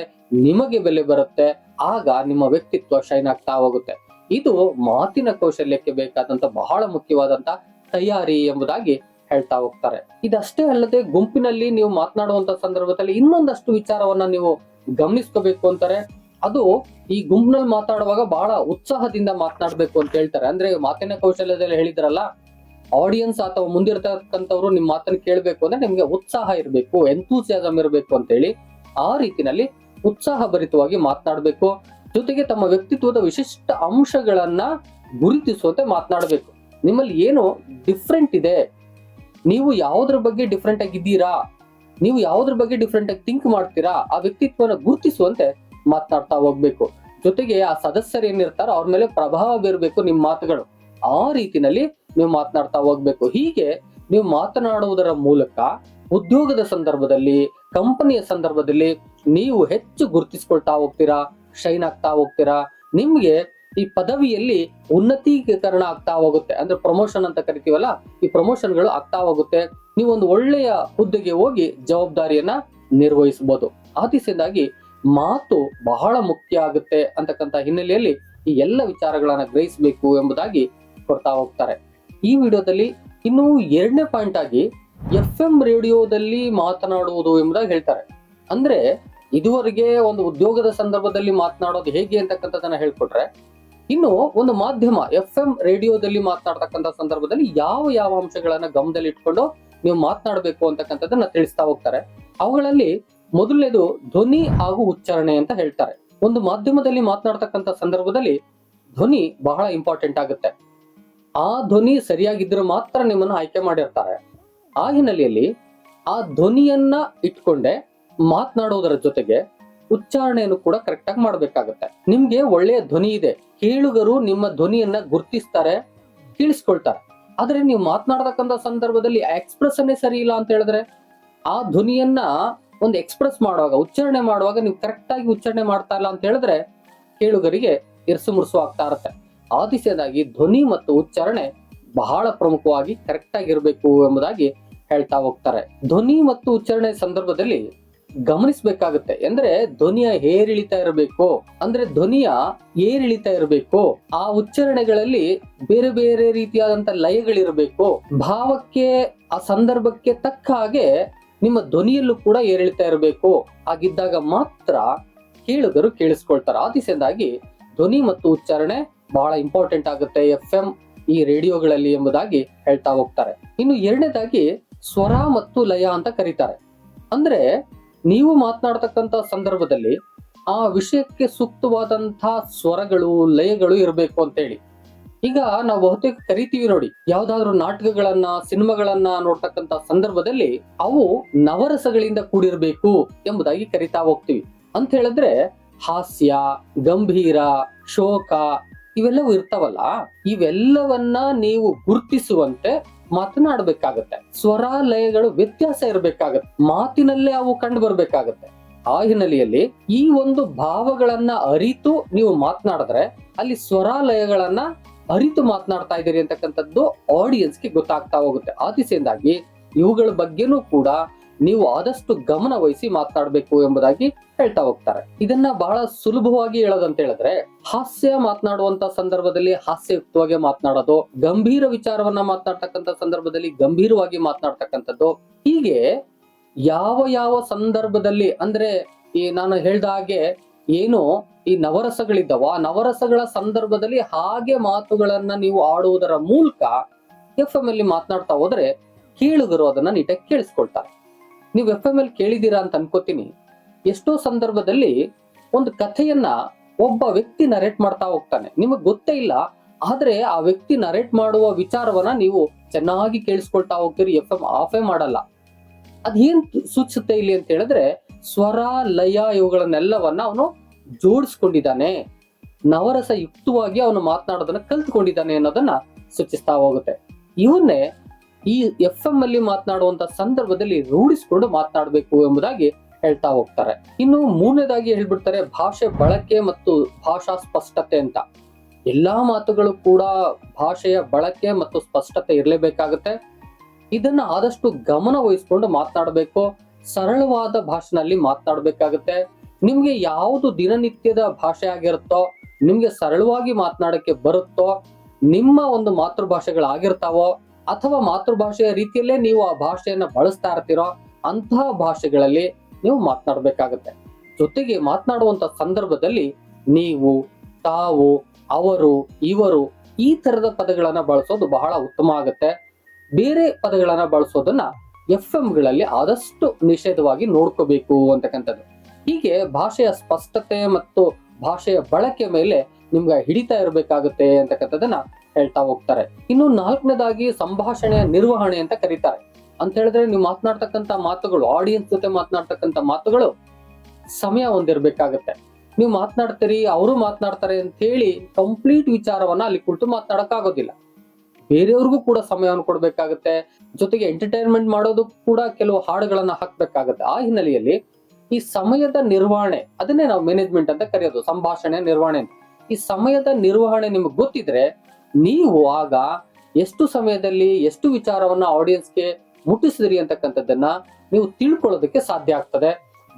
S1: ನಿಮಗೆ ಬೆಲೆ ಬರುತ್ತೆ, ಆಗ ನಿಮ್ಮ ವ್ಯಕ್ತಿತ್ವ ಶೈನ್ ಆಗ್ತಾ ಹೋಗುತ್ತೆ. ಇದು ಮಾತಿನ ಕೌಶಲ್ಯಕ್ಕೆ ಬೇಕಾದಂತ ಬಹಳ ಮುಖ್ಯವಾದಂತ ತಯಾರಿ ಎಂಬುದಾಗಿ ಹೇಳ್ತಾ ಹೋಗ್ತಾರೆ. ಇದಷ್ಟೇ ಅಲ್ಲದೆ ಗುಂಪಿನಲ್ಲಿ ನೀವು ಮಾತನಾಡುವಂತ ಸಂದರ್ಭದಲ್ಲಿ ಇನ್ನೊಂದಷ್ಟು ವಿಚಾರವನ್ನ ನೀವು ಗಮನಿಸ್ಕೋಬೇಕು ಅಂತಾರೆ. ಅದು ಈ ಗುಂಪಿನಲ್ಲಿ ಮಾತಾಡುವಾಗ ಬಹಳ ಉತ್ಸಾಹದಿಂದ ಮಾತನಾಡ್ಬೇಕು ಅಂತ ಹೇಳ್ತಾರೆ. ಅಂದ್ರೆ ಮಾತಿನ ಕೌಶಲ್ಯದಲ್ಲಿ ಹೇಳಿದ್ರಲ್ಲ ಆಡಿಯನ್ಸ್ ಅಥವಾ ಮುಂದಿರ್ತಕ್ಕಂಥವ್ರು ನಿಮ್ ಮಾತನ್ನ ಕೇಳಬೇಕು ಅಂದ್ರೆ ನಿಮ್ಗೆ ಉತ್ಸಾಹ ಇರಬೇಕು ಎಂತೂಸಿಯಾಸಮ್ ಇರಬೇಕು ಅಂತ ಹೇಳಿ ಆ ರೀತಿನಲ್ಲಿ ಉತ್ಸಾಹ ಭರಿತವಾಗಿ ಮಾತನಾಡಬೇಕು. ಜೊತೆಗೆ ತಮ್ಮ ವ್ಯಕ್ತಿತ್ವದ ವಿಶಿಷ್ಟ ಅಂಶಗಳನ್ನ ಗುರುತಿಸುವಂತೆ ಮಾತನಾಡಬೇಕು. ನಿಮ್ಮಲ್ಲಿ ಏನು ಡಿಫ್ರೆಂಟ್ ಇದೆ. ನೀವು ಯಾವುದ್ರ ಬಗ್ಗೆ ಡಿಫ್ರೆಂಟ್ ಆಗಿದ್ದೀರಾ? ನೀವು ಯಾವುದ್ರ ಬಗ್ಗೆ ಡಿಫ್ರೆಂಟ್ ಆಗಿ ಥಿಂಕ್ ಮಾಡ್ತೀರಾ? ಆ ವ್ಯಕ್ತಿತ್ವನ ಗುರುತಿಸುವಂತೆ ಮಾತನಾಡ್ತಾ ಹೋಗ್ಬೇಕು. ಜೊತೆಗೆ ಆ ಸದಸ್ಯರು ಏನಿರ್ತಾರೋ ಅವ್ರ ಮೇಲೆ ಪ್ರಭಾವ ಬೀರಬೇಕು ನಿಮ್ಮ ಮಾತುಗಳು. ಆ ರೀತಿನಲ್ಲಿ ನೀವು ಮಾತನಾಡ್ತಾ ಹೋಗ್ಬೇಕು. ಹೀಗೆ ನೀವು ಮಾತನಾಡುವುದರ ಮೂಲಕ ಉದ್ಯೋಗದ ಸಂದರ್ಭದಲ್ಲಿ ಕಂಪನಿಯ ಸಂದರ್ಭದಲ್ಲಿ ನೀವು ಹೆಚ್ಚು ಗುರುತಿಸ್ಕೊಳ್ತಾ ಹೋಗ್ತೀರಾ? ಶೈನ್ ಆಗ್ತಾ ಹೋಗ್ತೀರಾ? ನಿಮ್ಗೆ ಈ ಪದವಿಯಲ್ಲಿ ಉನ್ನತೀಕರಣ ಆಗ್ತಾ ಹೋಗುತ್ತೆ. ಅಂದ್ರೆ ಪ್ರಮೋಷನ್ ಅಂತ ಕರಿತೀವಲ್ಲ, ಈ ಪ್ರಮೋಷನ್ಗಳು ಆಗ್ತಾ ಹೋಗುತ್ತೆ. ನೀವು ಒಂದು ಒಳ್ಳೆಯ ಹುದ್ದೆಗೆ ಹೋಗಿ ಜವಾಬ್ದಾರಿಯನ್ನ ನಿರ್ವಹಿಸಬಹುದು ಆ ದಿಸೆಯಿಂದಾಗಿ ಮಾತು ಬಹಳ ಮುಖ್ಯ ಆಗುತ್ತೆ ಅಂತಕ್ಕಂಥ ಹಿನ್ನೆಲೆಯಲ್ಲಿ ಈ ಎಲ್ಲ ವಿಚಾರಗಳನ್ನ ಗ್ರಹಿಸಬೇಕು ಎಂಬುದಾಗಿ ಕೊಡ್ತಾ ಹೋಗ್ತಾರೆ. ಈ ವಿಡಿಯೋದಲ್ಲಿ ಇನ್ನು ಎರಡನೇ ಪಾಯಿಂಟ್ ಆಗಿ ಎಫ್ ಎಂ ರೇಡಿಯೋದಲ್ಲಿ ಮಾತನಾಡುವುದು ಎಂಬುದಾಗಿ ಹೇಳ್ತಾರೆ. ಅಂದ್ರೆ ಇದುವರೆಗೆ ಒಂದು ಉದ್ಯೋಗದ ಸಂದರ್ಭದಲ್ಲಿ ಮಾತನಾಡೋದು ಹೇಗೆ ಅಂತಕ್ಕಂಥದ್ದನ್ನ ಹೇಳ್ಕೊಟ್ರೆ, ಇನ್ನು ಒಂದು ಮಾಧ್ಯಮ ಎಫ್ ಎಂ ರೇಡಿಯೋದಲ್ಲಿ ಮಾತನಾಡ್ತಕ್ಕಂಥ ಸಂದರ್ಭದಲ್ಲಿ ಯಾವ ಯಾವ ಅಂಶಗಳನ್ನ ಗಮನದಲ್ಲಿ ಇಟ್ಕೊಂಡು ನೀವು ಮಾತನಾಡಬೇಕು ಅಂತಕ್ಕಂಥದ್ದನ್ನ ತಿಳಿಸ್ತಾ ಹೋಗ್ತಾರೆ. ಅವುಗಳಲ್ಲಿ ಮೊದಲನೇದು ಧ್ವನಿ ಹಾಗೂ ಉಚ್ಚಾರಣೆ ಅಂತ ಹೇಳ್ತಾರೆ. ಒಂದು ಮಾಧ್ಯಮದಲ್ಲಿ ಮಾತನಾಡ್ತಕ್ಕಂಥ ಸಂದರ್ಭದಲ್ಲಿ ಧ್ವನಿ ಬಹಳ ಇಂಪಾರ್ಟೆಂಟ್ ಆಗುತ್ತೆ. ಆ ಧ್ವನಿ ಸರಿಯಾಗಿದ್ರೆ ಮಾತ್ರ ನಿಮ್ಮನ್ನ ಆಯ್ಕೆ ಮಾಡಿರ್ತಾರೆ. ಆ ಹಿನ್ನೆಲೆಯಲ್ಲಿ ಆ ಧ್ವನಿಯನ್ನ ಇಟ್ಕೊಂಡೆ ಮಾತನಾಡೋದರ ಜೊತೆಗೆ ಉಚ್ಚಾರಣೆಯನ್ನು ಕೂಡ ಕರೆಕ್ಟ್ ಆಗಿ ಮಾಡ್ಬೇಕಾಗತ್ತೆ. ನಿಮ್ಗೆ ಒಳ್ಳೆಯ ಧ್ವನಿ ಇದೆ. ಕೇಳುಗರು ನಿಮ್ಮ ಧ್ವನಿಯನ್ನ ಗುರ್ತಿಸ್ತಾರೆ, ಕೇಳಿಸ್ಕೊಳ್ತಾರೆ. ಆದ್ರೆ ನೀವು ಮಾತನಾಡತಕ್ಕಂತ ಸಂದರ್ಭದಲ್ಲಿ ಎಕ್ಸ್ಪ್ರೆಷನ್ನೇ ಸರಿ ಇಲ್ಲ ಅಂತ ಹೇಳಿದ್ರೆ, ಆ ಧ್ವನಿಯನ್ನ ಒಂದು ಎಕ್ಸ್ಪ್ರೆಸ್ ಮಾಡುವಾಗ, ಉಚ್ಚಾರಣೆ ಮಾಡುವಾಗ ನೀವು ಕರೆಕ್ಟ್ ಆಗಿ ಉಚ್ಚಾರಣೆ ಮಾಡ್ತಾ ಇಲ್ಲ ಅಂತ ಹೇಳಿದ್ರೆ, ಕೇಳುಗರಿಗೆ ಇರ್ಸು ಮುರ್ಸು ಆಗ್ತಾ ಇರುತ್ತೆ. ಆ ದಿಸೆಯಾಗಿ ಧ್ವನಿ ಮತ್ತು ಉಚ್ಚಾರಣೆ ಬಹಳ ಪ್ರಮುಖವಾಗಿ ಕರೆಕ್ಟ್ ಆಗಿರ್ಬೇಕು ಎಂಬುದಾಗಿ ಹೇಳ್ತಾ ಹೋಗ್ತಾರೆ. ಧ್ವನಿ ಮತ್ತು ಉಚ್ಚಾರಣೆ ಸಂದರ್ಭದಲ್ಲಿ ಗಮನಿಸಬೇಕಾಗುತ್ತೆ. ಅಂದ್ರೆ ಧ್ವನಿಯ ಏರಿಳಿತ ಇರಬೇಕು. ಅಂದ್ರೆ ಧ್ವನಿಯ ಏರಿಳಿತ ಇರಬೇಕು. ಆ ಉಚ್ಚಾರಣೆಗಳಲ್ಲಿ ಬೇರೆ ಬೇರೆ ರೀತಿಯಾದಂತ ಲಯಗಳಿರಬೇಕು. ಭಾವಕ್ಕೆ, ಆ ಸಂದರ್ಭಕ್ಕೆ ತಕ್ಕ ಹಾಗೆ ನಿಮ್ಮ ಧ್ವನಿಯಲ್ಲೂ ಕೂಡ ಏರಿಳಿತ ಇರಬೇಕು. ಹಾಗಿದ್ದಾಗ ಮಾತ್ರ ಕೇಳುಗರು ಕೇಳಿಸ್ಕೊಳ್ತಾರೆ. ಆ ದಿಸೆಯಿಂದಾಗಿ ಧ್ವನಿ ಮತ್ತು ಉಚ್ಚಾರಣೆ ಬಹಳ ಇಂಪಾರ್ಟೆಂಟ್ ಆಗುತ್ತೆ ಎಫ್ ಎಂ ಈ ರೇಡಿಯೋಗಳಲ್ಲಿ ಎಂಬುದಾಗಿ ಹೇಳ್ತಾ ಹೋಗ್ತಾರೆ. ಇನ್ನು ಎರಡನೇದಾಗಿ ಸ್ವರ ಮತ್ತು ಲಯ ಅಂತ ಕರೀತಾರೆ. ಅಂದ್ರೆ ನೀವು ಮಾತನಾಡ್ತಕ್ಕಂಥ ಸಂದರ್ಭದಲ್ಲಿ ಆ ವಿಷಯಕ್ಕೆ ಸೂಕ್ತವಾದಂತಹ ಸ್ವರಗಳು, ಲಯಗಳು ಇರಬೇಕು ಅಂತ ಹೇಳಿ ಈಗ ನಾವು ಬಹುತೇಕ ಕರಿತೀವಿ ನೋಡಿ. ಯಾವ್ದಾದ್ರು ನಾಟಕಗಳನ್ನ, ಸಿನಿಮಾಗಳನ್ನ ನೋಡ್ತಕ್ಕಂತ ಸಂದರ್ಭದಲ್ಲಿ ಅವು ನವರಸಗಳಿಂದ ಕೂಡಿರಬೇಕು ಎಂಬುದಾಗಿ ಕರಿತಾ ಹೋಗ್ತೀವಿ. ಅಂತ ಹೇಳಿದ್ರೆ ಹಾಸ್ಯ, ಗಂಭೀರ, ಶೋಕ ಇವೆಲ್ಲವೂ ಇರ್ತಾವಲ್ಲ, ಇವೆಲ್ಲವನ್ನ ನೀವು ಗುರುತಿಸುವಂತೆ ಮಾತನಾಡಬೇಕಾಗತ್ತೆ. ಸ್ವರ ಲಯಗಳು ವ್ಯತ್ಯಾಸ ಇರಬೇಕಾಗತ್ತೆ. ಮಾತಿನಲ್ಲೇ ಅವು ಕಂಡು ಬರ್ಬೇಕಾಗತ್ತೆ. ಆ ಹಿನ್ನೆಲೆಯಲ್ಲಿ ಈ ಒಂದು ಭಾವಗಳನ್ನ ಅರಿತು ನೀವು ಮಾತನಾಡಿದ್ರೆ ಅಲ್ಲಿ ಸ್ವರ ಲಯಗಳನ್ನ ಅರಿತು ಮಾತನಾಡ್ತಾ ಇದ್ದೀರಿ ಅಂತಕ್ಕಂಥದ್ದು ಆಡಿಯನ್ಸ್ಗೆ ಗೊತ್ತಾಗ್ತಾ ಹೋಗುತ್ತೆ. ಆ ದಿಸೆಯಿಂದಾಗಿ ಇವುಗಳ ಬಗ್ಗೆನೂ ಕೂಡ ನೀವು ಆದಷ್ಟು ಗಮನ ವಹಿಸಿ ಮಾತನಾಡಬೇಕು ಎಂಬುದಾಗಿ ಹೇಳ್ತಾ ಹೋಗ್ತಾರೆ. ಇದನ್ನ ಬಹಳ ಸುಲಭವಾಗಿ ಹೇಳೋದಂತ ಹೇಳಿದ್ರೆ, ಹಾಸ್ಯ ಮಾತನಾಡುವಂತ ಸಂದರ್ಭದಲ್ಲಿ ಹಾಸ್ಯಯುಕ್ತವಾಗಿ ಮಾತನಾಡೋದು, ಗಂಭೀರ ವಿಚಾರವನ್ನ ಮಾತನಾಡ್ತಕ್ಕಂಥ ಸಂದರ್ಭದಲ್ಲಿ ಗಂಭೀರವಾಗಿ ಮಾತನಾಡ್ತಕ್ಕಂಥದ್ದು, ಹೀಗೆ ಯಾವ ಯಾವ ಸಂದರ್ಭದಲ್ಲಿ ಅಂದ್ರೆ ಈ ನಾನು ಹೇಳ್ದ ಹಾಗೆ ಏನು ಈ ನವರಸಗಳಿದ್ದವ ನವರಸಗಳ ಸಂದರ್ಭದಲ್ಲಿ ಹಾಗೆ ಮಾತುಗಳನ್ನ ನೀವು ಆಡುವುದರ ಮೂಲಕ ಎಫ್ ಎಂ ಅಲ್ಲಿ ಮಾತನಾಡ್ತಾ ಹೋದ್ರೆ, ಕೇಳುಗರು ಅದನ್ನ ನೀಟಾಗಿ ಕೇಳಿಸ್ಕೊಳ್ತಾರೆ. ನೀವು ಎಫ್ ಎಂ ಅಲ್ಲಿ ಕೇಳಿದ್ದೀರಾ ಅಂತ ಅನ್ಕೋತೀನಿ. ಎಷ್ಟೋ ಸಂದರ್ಭದಲ್ಲಿ ಒಂದು ಕಥೆಯನ್ನ ಒಬ್ಬ ವ್ಯಕ್ತಿ ನರೇಟ್ ಮಾಡ್ತಾ ಹೋಗ್ತಾನೆ. ನಿಮಗೆ ಗೊತ್ತೇ ಇಲ್ಲ, ಆದ್ರೆ ಆ ವ್ಯಕ್ತಿ ನರೇಟ್ ಮಾಡುವ ವಿಚಾರವನ್ನ ನೀವು ಚೆನ್ನಾಗಿ ಕೇಳಿಸ್ಕೊಳ್ತಾ ಹೋಗ್ತೀರಿ ಎಫ್ ಎಂ ಆಫೇ ಮಾಡಲ್ಲ. ಅದೇನ್ ಸೂಚಿಸುತ್ತೆ ಇಲ್ಲಿ ಅಂತ ಹೇಳಿದ್ರೆ, ಸ್ವರ, ಲಯ ಇವುಗಳನ್ನೆಲ್ಲವನ್ನ ಅವನು ಜೋಡಿಸ್ಕೊಂಡಿದ್ದಾನೆ. ನವರಸ ಯುಕ್ತವಾಗಿ ಅವನು ಮಾತನಾಡೋದನ್ನ ಕಲ್ತ್ಕೊಂಡಿದ್ದಾನೆ ಅನ್ನೋದನ್ನ ಸೂಚಿಸ್ತಾ ಹೋಗುತ್ತೆ. ಇವನ್ನೇ ಈ ಎಫ್ ಎಂ ಅಲ್ಲಿ ಮಾತನಾಡುವಂತ ಸಂದರ್ಭದಲ್ಲಿ ರೂಢಿಸಿಕೊಂಡು ಮಾತನಾಡಬೇಕು ಎಂಬುದಾಗಿ ಹೇಳ್ತಾ ಹೋಗ್ತಾರೆ. ಇನ್ನು ಮೂರನೇದಾಗಿ ಹೇಳ್ಬಿಡ್ತಾರೆ ಭಾಷೆ ಬಳಕೆ ಮತ್ತು ಭಾಷಾ ಸ್ಪಷ್ಟತೆ ಅಂತ. ಎಲ್ಲಾ ಮಾತುಗಳು ಕೂಡ ಭಾಷೆಯ ಬಳಕೆ ಮತ್ತು ಸ್ಪಷ್ಟತೆ ಇರಲೇಬೇಕಾಗತ್ತೆ. ಇದನ್ನ ಆದಷ್ಟು ಗಮನ ವಹಿಸ್ಕೊಂಡು ಮಾತನಾಡಬೇಕು. ಸರಳವಾದ ಭಾಷೆನಲ್ಲಿ ಮಾತನಾಡಬೇಕಾಗುತ್ತೆ. ನಿಮ್ಗೆ ಯಾವುದು ದಿನನಿತ್ಯದ ಭಾಷೆ ಆಗಿರುತ್ತೋ, ನಿಮ್ಗೆ ಸರಳವಾಗಿ ಮಾತನಾಡಕ್ಕೆ ಬರುತ್ತೋ, ನಿಮ್ಮ ಒಂದು ಮಾತೃಭಾಷೆಗಳಾಗಿರ್ತಾವೋ ಅಥವಾ ಮಾತೃಭಾಷೆಯ ರೀತಿಯಲ್ಲೇ ನೀವು ಆ ಭಾಷೆಯನ್ನ ಬಳಸ್ತಾ ಇರ್ತೀರೋ ಅಂತಹ ಭಾಷೆಗಳಲ್ಲಿ ನೀವು ಮಾತನಾಡಬೇಕಾಗತ್ತೆ. ಜೊತೆಗೆ ಮಾತನಾಡುವಂತ ಸಂದರ್ಭದಲ್ಲಿ ನೀವು, ತಾವು, ಅವರು, ಇವರು ಈ ತರದ ಪದಗಳನ್ನ ಬಳಸೋದು ಬಹಳ ಉತ್ತಮ ಆಗುತ್ತೆ. ಬೇರೆ ಪದಗಳನ್ನ ಬಳಸೋದನ್ನ ಎಫ್ಗಳಲ್ಲಿ ಆದಷ್ಟು ನಿಷೇಧವಾಗಿ ನೋಡ್ಕೋಬೇಕು ಅಂತಕ್ಕಂಥದ್ದು. ಹೀಗೆ ಭಾಷೆಯ ಸ್ಪಷ್ಟತೆ ಮತ್ತು ಭಾಷೆಯ ಬಳಕೆ ಮೇಲೆ ನಿಮ್ಗೆ ಹಿಡಿತಾ ಇರಬೇಕಾಗುತ್ತೆ ಅಂತಕ್ಕಂಥದ್ದನ್ನ ಹೇಳ್ತಾ ಹೋಗ್ತಾರೆ. ಇನ್ನು ನಾಲ್ಕನೇದಾಗಿ ಸಂಭಾಷಣೆಯ ನಿರ್ವಹಣೆ ಅಂತ ಕರೀತಾರೆ. ಅಂತ ಹೇಳಿದ್ರೆ ನೀವು ಮಾತನಾಡ್ತಕ್ಕಂಥ ಮಾತುಗಳು ಆಡಿಯನ್ಸ್ ಜೊತೆ ಮಾತನಾಡ್ತಕ್ಕಂಥ ಮಾತುಗಳು ಸಮಯ ಹೊಂದಿರ್ಬೇಕಾಗತ್ತೆ. ನೀವು ಮಾತನಾಡ್ತೀರಿ, ಅವರು ಮಾತನಾಡ್ತಾರೆ ಅಂತ ಹೇಳಿ ಕಂಪ್ಲೀಟ್ ವಿಚಾರವನ್ನ ಅಲ್ಲಿ ಕುಳಿತು ಮಾತನಾಡಕ್ಕಾಗೋದಿಲ್ಲ. ಬೇರೆಯವ್ರಿಗೂ ಕೂಡ ಸಮಯವನ್ನು ಕೊಡ್ಬೇಕಾಗತ್ತೆ. ಜೊತೆಗೆ ಎಂಟರ್ಟೈನ್ಮೆಂಟ್ ಮಾಡೋದು ಕೂಡ ಕೆಲವು ಹಾಡುಗಳನ್ನ ಹಾಕ್ಬೇಕಾಗತ್ತೆ. ಆ ಹಿನ್ನೆಲೆಯಲ್ಲಿ ಈ ಸಮಯದ ನಿರ್ವಹಣೆ, ಅದನ್ನೇ ನಾವು ಮ್ಯಾನೇಜ್ಮೆಂಟ್ ಅಂತ ಕರೆಯೋದು, ಸಂಭಾಷಣೆ ನಿರ್ವಹಣೆ ಈ ಸಮಯದ ನಿರ್ವಹಣೆ ನಿಮಗೆ ಗೊತ್ತಿದ್ರೆ ನೀವು ಆಗ ಎಷ್ಟು ಸಮಯದಲ್ಲಿ ಎಷ್ಟು ವಿಚಾರವನ್ನ ಆಡಿಯನ್ಸ್ಗೆ ಮುಟ್ಟಿಸಿದ್ರಿ ಅಂತಕ್ಕಂಥದ್ದನ್ನ ನೀವು ತಿಳ್ಕೊಳ್ಳೋದಕ್ಕೆ ಸಾಧ್ಯ ಆಗ್ತದೆ.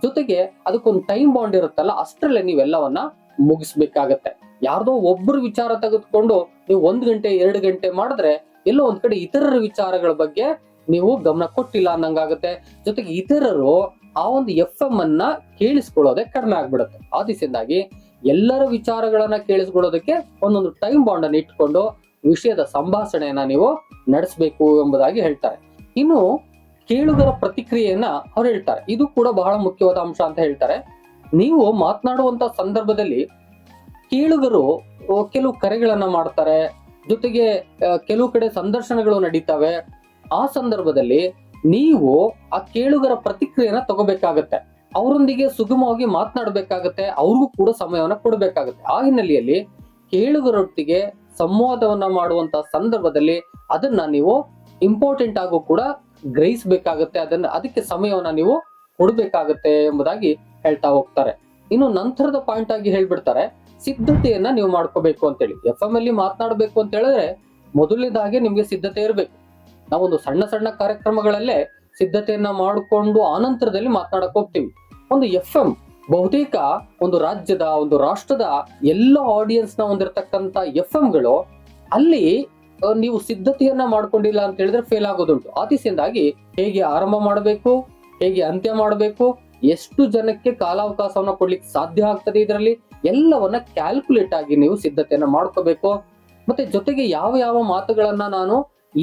S1: ಜೊತೆಗೆ ಅದಕ್ಕೊಂದು ಟೈಮ್ ಬಾಂಡ್ ಇರುತ್ತಲ್ಲ, ಅಷ್ಟರಲ್ಲೇ ನೀವೆಲ್ಲವನ್ನ ಮುಗಿಸ್ಬೇಕಾಗತ್ತೆ. ಯಾರ್ದೋ ಒಬ್ಬರು ವಿಚಾರ ತೆಗೆದುಕೊಂಡು ನೀವು ಒಂದ್ ಗಂಟೆ, ಎರಡು ಗಂಟೆ ಮಾಡಿದ್ರೆ ಎಲ್ಲೋ ಒಂದ್ ಕಡೆ ಇತರರ ವಿಚಾರಗಳ ಬಗ್ಗೆ ನೀವು ಗಮನ ಕೊಟ್ಟಿಲ್ಲ ಅನ್ನಂಗಾಗುತ್ತೆ. ಜೊತೆಗೆ ಇತರರು ಆ ಒಂದು ಎಫ್ ಎಂ ಅನ್ನ ಕೇಳಿಸ್ಕೊಳ್ಳೋದೇ ಕಡಿಮೆ ಆಗ್ಬಿಡುತ್ತೆ. ಆ ದಿಸೆಯಿಂದಾಗಿ ಎಲ್ಲರ ವಿಚಾರಗಳನ್ನ ಕೇಳಿಸ್ಕೊಳ್ಳೋದಕ್ಕೆ ಒಂದೊಂದು ಟೈಮ್ ಬಾಂಡ್ ಅನ್ನು ಇಟ್ಕೊಂಡು ವಿಷಯದ ಸಂಭಾಷಣೆಯನ್ನ ನೀವು ನಡೆಸಬೇಕು ಎಂಬುದಾಗಿ ಹೇಳ್ತಾರೆ. ಇನ್ನು ಕೇಳುಗರ ಪ್ರತಿಕ್ರಿಯೆಯನ್ನ ಅವ್ರು ಹೇಳ್ತಾರೆ. ಇದು ಕೂಡ ಬಹಳ ಮುಖ್ಯವಾದ ಅಂಶ ಅಂತ ಹೇಳ್ತಾರೆ. ನೀವು ಮಾತನಾಡುವಂತ ಸಂದರ್ಭದಲ್ಲಿ ಕೇಳುಗರು ಕೆಲವು ಕರೆಗಳನ್ನ ಮಾಡ್ತಾರೆ. ಜೊತೆಗೆ ಕೆಲವು ಕಡೆ ಸಂದರ್ಶನಗಳು ನಡೀತವೆ. ಆ ಸಂದರ್ಭದಲ್ಲಿ ನೀವು ಆ ಕೇಳುಗರ ಪ್ರತಿಕ್ರಿಯೆನ ತಗೋಬೇಕಾಗತ್ತೆ. ಅವರೊಂದಿಗೆ ಸುಗಮವಾಗಿ ಮಾತನಾಡಬೇಕಾಗತ್ತೆ, ಅವ್ರಿಗೂ ಕೂಡ ಸಮಯವನ್ನ ಕೊಡಬೇಕಾಗತ್ತೆ. ಆ ಹಿನ್ನೆಲೆಯಲ್ಲಿ ಕೇಳುಗರೊಟ್ಟಿಗೆ ಸಂವಾದವನ್ನ ಮಾಡುವಂತ ಸಂದರ್ಭದಲ್ಲಿ ಅದನ್ನ ನೀವು ಇಂಪಾರ್ಟೆಂಟ್ ಆಗು ಕೂಡ ಗ್ರಹಿಸಬೇಕಾಗುತ್ತೆ, ಅದನ್ನ ಅದಕ್ಕೆ ಸಮಯವನ್ನ ನೀವು ಕೊಡಬೇಕಾಗತ್ತೆ ಎಂಬುದಾಗಿ ಹೇಳ್ತಾ ಹೋಗ್ತಾರೆ. ಇನ್ನು ನಂತರದ ಪಾಯಿಂಟ್ ಆಗಿ ಹೇಳ್ಬಿಡ್ತಾರೆ, ಸಿದ್ಧತೆಯನ್ನ ನೀವು ಮಾಡ್ಕೋಬೇಕು ಅಂತೇಳಿ. ಎಫ್ ಎಂ ಅಲ್ಲಿ ಮಾತನಾಡಬೇಕು ಅಂತ ಹೇಳಿದ್ರೆ ಮೊದಲನೇದಾಗಿ ನಿಮ್ಗೆ ಸಿದ್ಧತೆ ಇರಬೇಕು. ನಾವೊಂದು ಸಣ್ಣ ಸಣ್ಣ ಕಾರ್ಯಕ್ರಮಗಳಲ್ಲೇ ಸಿದ್ಧತೆಯನ್ನ ಮಾಡಿಕೊಂಡು ಆನಂತರದಲ್ಲಿ ಮಾತನಾಡಕ್ ಹೋಗ್ತೀವಿ. ಒಂದು ಎಫ್ ಎಂ ಬಹುತೇಕ ಒಂದು ರಾಜ್ಯದ, ಒಂದು ರಾಷ್ಟ್ರದ ಎಲ್ಲ ಆಡಿಯನ್ಸ್ನ ಹೊಂದಿರತಕ್ಕಂತ ಎಫ್ಗಳು ಅಲ್ಲಿ ನೀವು ಸಿದ್ಧತೆಯನ್ನ ಮಾಡ್ಕೊಂಡಿಲ್ಲ ಅಂತ ಹೇಳಿದ್ರೆ ಫೇಲ್ ಆಗೋದುಂಟು. ಆ ದಿಸೆಯಿಂದಾಗಿ ಹೇಗೆ ಆರಂಭ ಮಾಡಬೇಕು, ಹೇಗೆ ಅಂತ್ಯ ಮಾಡಬೇಕು, ಎಷ್ಟು ಜನಕ್ಕೆ ಕಾಲಾವಕಾಶವನ್ನ ಕೊಡ್ಲಿಕ್ಕೆ ಸಾಧ್ಯ ಆಗ್ತದೆ ಇದರಲ್ಲಿ, ಎಲ್ಲವನ್ನ ಕ್ಯಾಲ್ಕುಲೇಟ್ ಆಗಿ ನೀವು ಸಿದ್ಧತೆಯನ್ನ ಮಾಡ್ಕೋಬೇಕು. ಮತ್ತೆ ಜೊತೆಗೆ ಯಾವ ಯಾವ ಮಾತುಗಳನ್ನ ನಾನು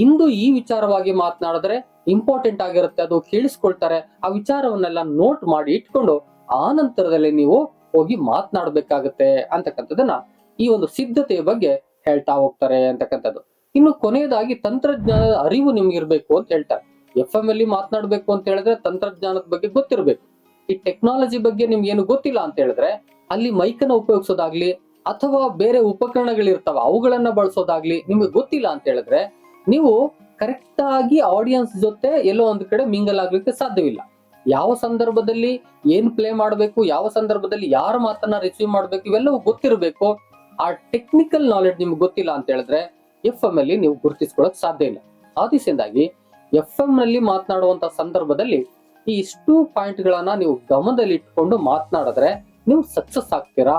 S1: ಇಂದು ಈ ವಿಚಾರವಾಗಿ ಮಾತನಾಡಿದ್ರೆ ಇಂಪಾರ್ಟೆಂಟ್ ಆಗಿರುತ್ತೆ, ಅದು ಕೇಳಿಸ್ಕೊಳ್ತಾರೆ, ಆ ವಿಚಾರವನ್ನೆಲ್ಲ ನೋಟ್ ಮಾಡಿ ಇಟ್ಕೊಂಡು ಆ ನಂತರದಲ್ಲಿ ನೀವು ಹೋಗಿ ಮಾತನಾಡಬೇಕಾಗತ್ತೆ ಅಂತಕ್ಕಂಥದ್ದನ್ನ ಈ ಒಂದು ಸಿದ್ಧತೆಯ ಬಗ್ಗೆ ಹೇಳ್ತಾ ಹೋಗ್ತಾರೆ ಅಂತಕ್ಕಂಥದ್ದು. ಇನ್ನು ಕೊನೆಯದಾಗಿ ತಂತ್ರಜ್ಞಾನದ ಅರಿವು ನಿಮ್ಗೆ ಇರಬೇಕು ಅಂತ ಹೇಳ್ತಾರೆ. ಎಫ್ ಎಂ ಅಲ್ಲಿ ಮಾತನಾಡಬೇಕು ಅಂತ ಹೇಳಿದ್ರೆ ತಂತ್ರಜ್ಞಾನದ ಬಗ್ಗೆ ಗೊತ್ತಿರಬೇಕು. ಈ ಟೆಕ್ನಾಲಜಿ ಬಗ್ಗೆ ನಿಮ್ಗೆ ಏನು ಗೊತ್ತಿಲ್ಲ ಅಂತ ಹೇಳಿದ್ರೆ ಅಲ್ಲಿ ಮೈಕನ್ನ ಉಪಯೋಗಿಸೋದಾಗ್ಲಿ ಅಥವಾ ಬೇರೆ ಉಪಕರಣಗಳಿರ್ತಾವ, ಅವುಗಳನ್ನ ಬಳಸೋದಾಗ್ಲಿ ನಿಮ್ಗೆ ಗೊತ್ತಿಲ್ಲ ಅಂತ ಹೇಳಿದ್ರೆ ನೀವು ಕರೆಕ್ಟ್ ಆಗಿ ಆಡಿಯನ್ಸ್ ಜೊತೆ ಎಲ್ಲೋ ಒಂದು ಕಡೆ ಮಿಂಗಲ್ ಆಗ್ಲಿಕ್ಕೆ ಸಾಧ್ಯವಿಲ್ಲ. ಯಾವ ಸಂದರ್ಭದಲ್ಲಿ ಏನ್ ಪ್ಲೇ ಮಾಡಬೇಕು, ಯಾವ ಸಂದರ್ಭದಲ್ಲಿ ಯಾರ ಮಾತನ್ನ ರಿಸೀವ್ ಮಾಡ್ಬೇಕು, ಇವೆಲ್ಲವೂ ಗೊತ್ತಿರಬೇಕು. ಆ ಟೆಕ್ನಿಕಲ್ ನಾಲೆಡ್ಜ್ ನಿಮ್ಗೆ ಗೊತ್ತಿಲ್ಲ ಅಂತ ಹೇಳಿದ್ರೆ ಎಫ್ ಎಂ ಅಲ್ಲಿ ನೀವು ಗುರುತಿಸ್ಕೊಳ್ಳೋಕೆ ಸಾಧ್ಯ ಇಲ್ಲ. ಆ ದಿಸೆಯಿಂದಾಗಿ ಎಫ್ ಎಂ ನಲ್ಲಿ ಮಾತನಾಡುವಂತ ಸಂದರ್ಭದಲ್ಲಿ ಈ ಇಷ್ಟು ಪಾಯಿಂಟ್ ಗಳನ್ನ ನೀವು ಗಮನದಲ್ಲಿ ಇಟ್ಕೊಂಡು ಮಾತನಾಡಿದ್ರೆ ನೀವು ಸಕ್ಸಸ್ ಆಗ್ತೀರಾ?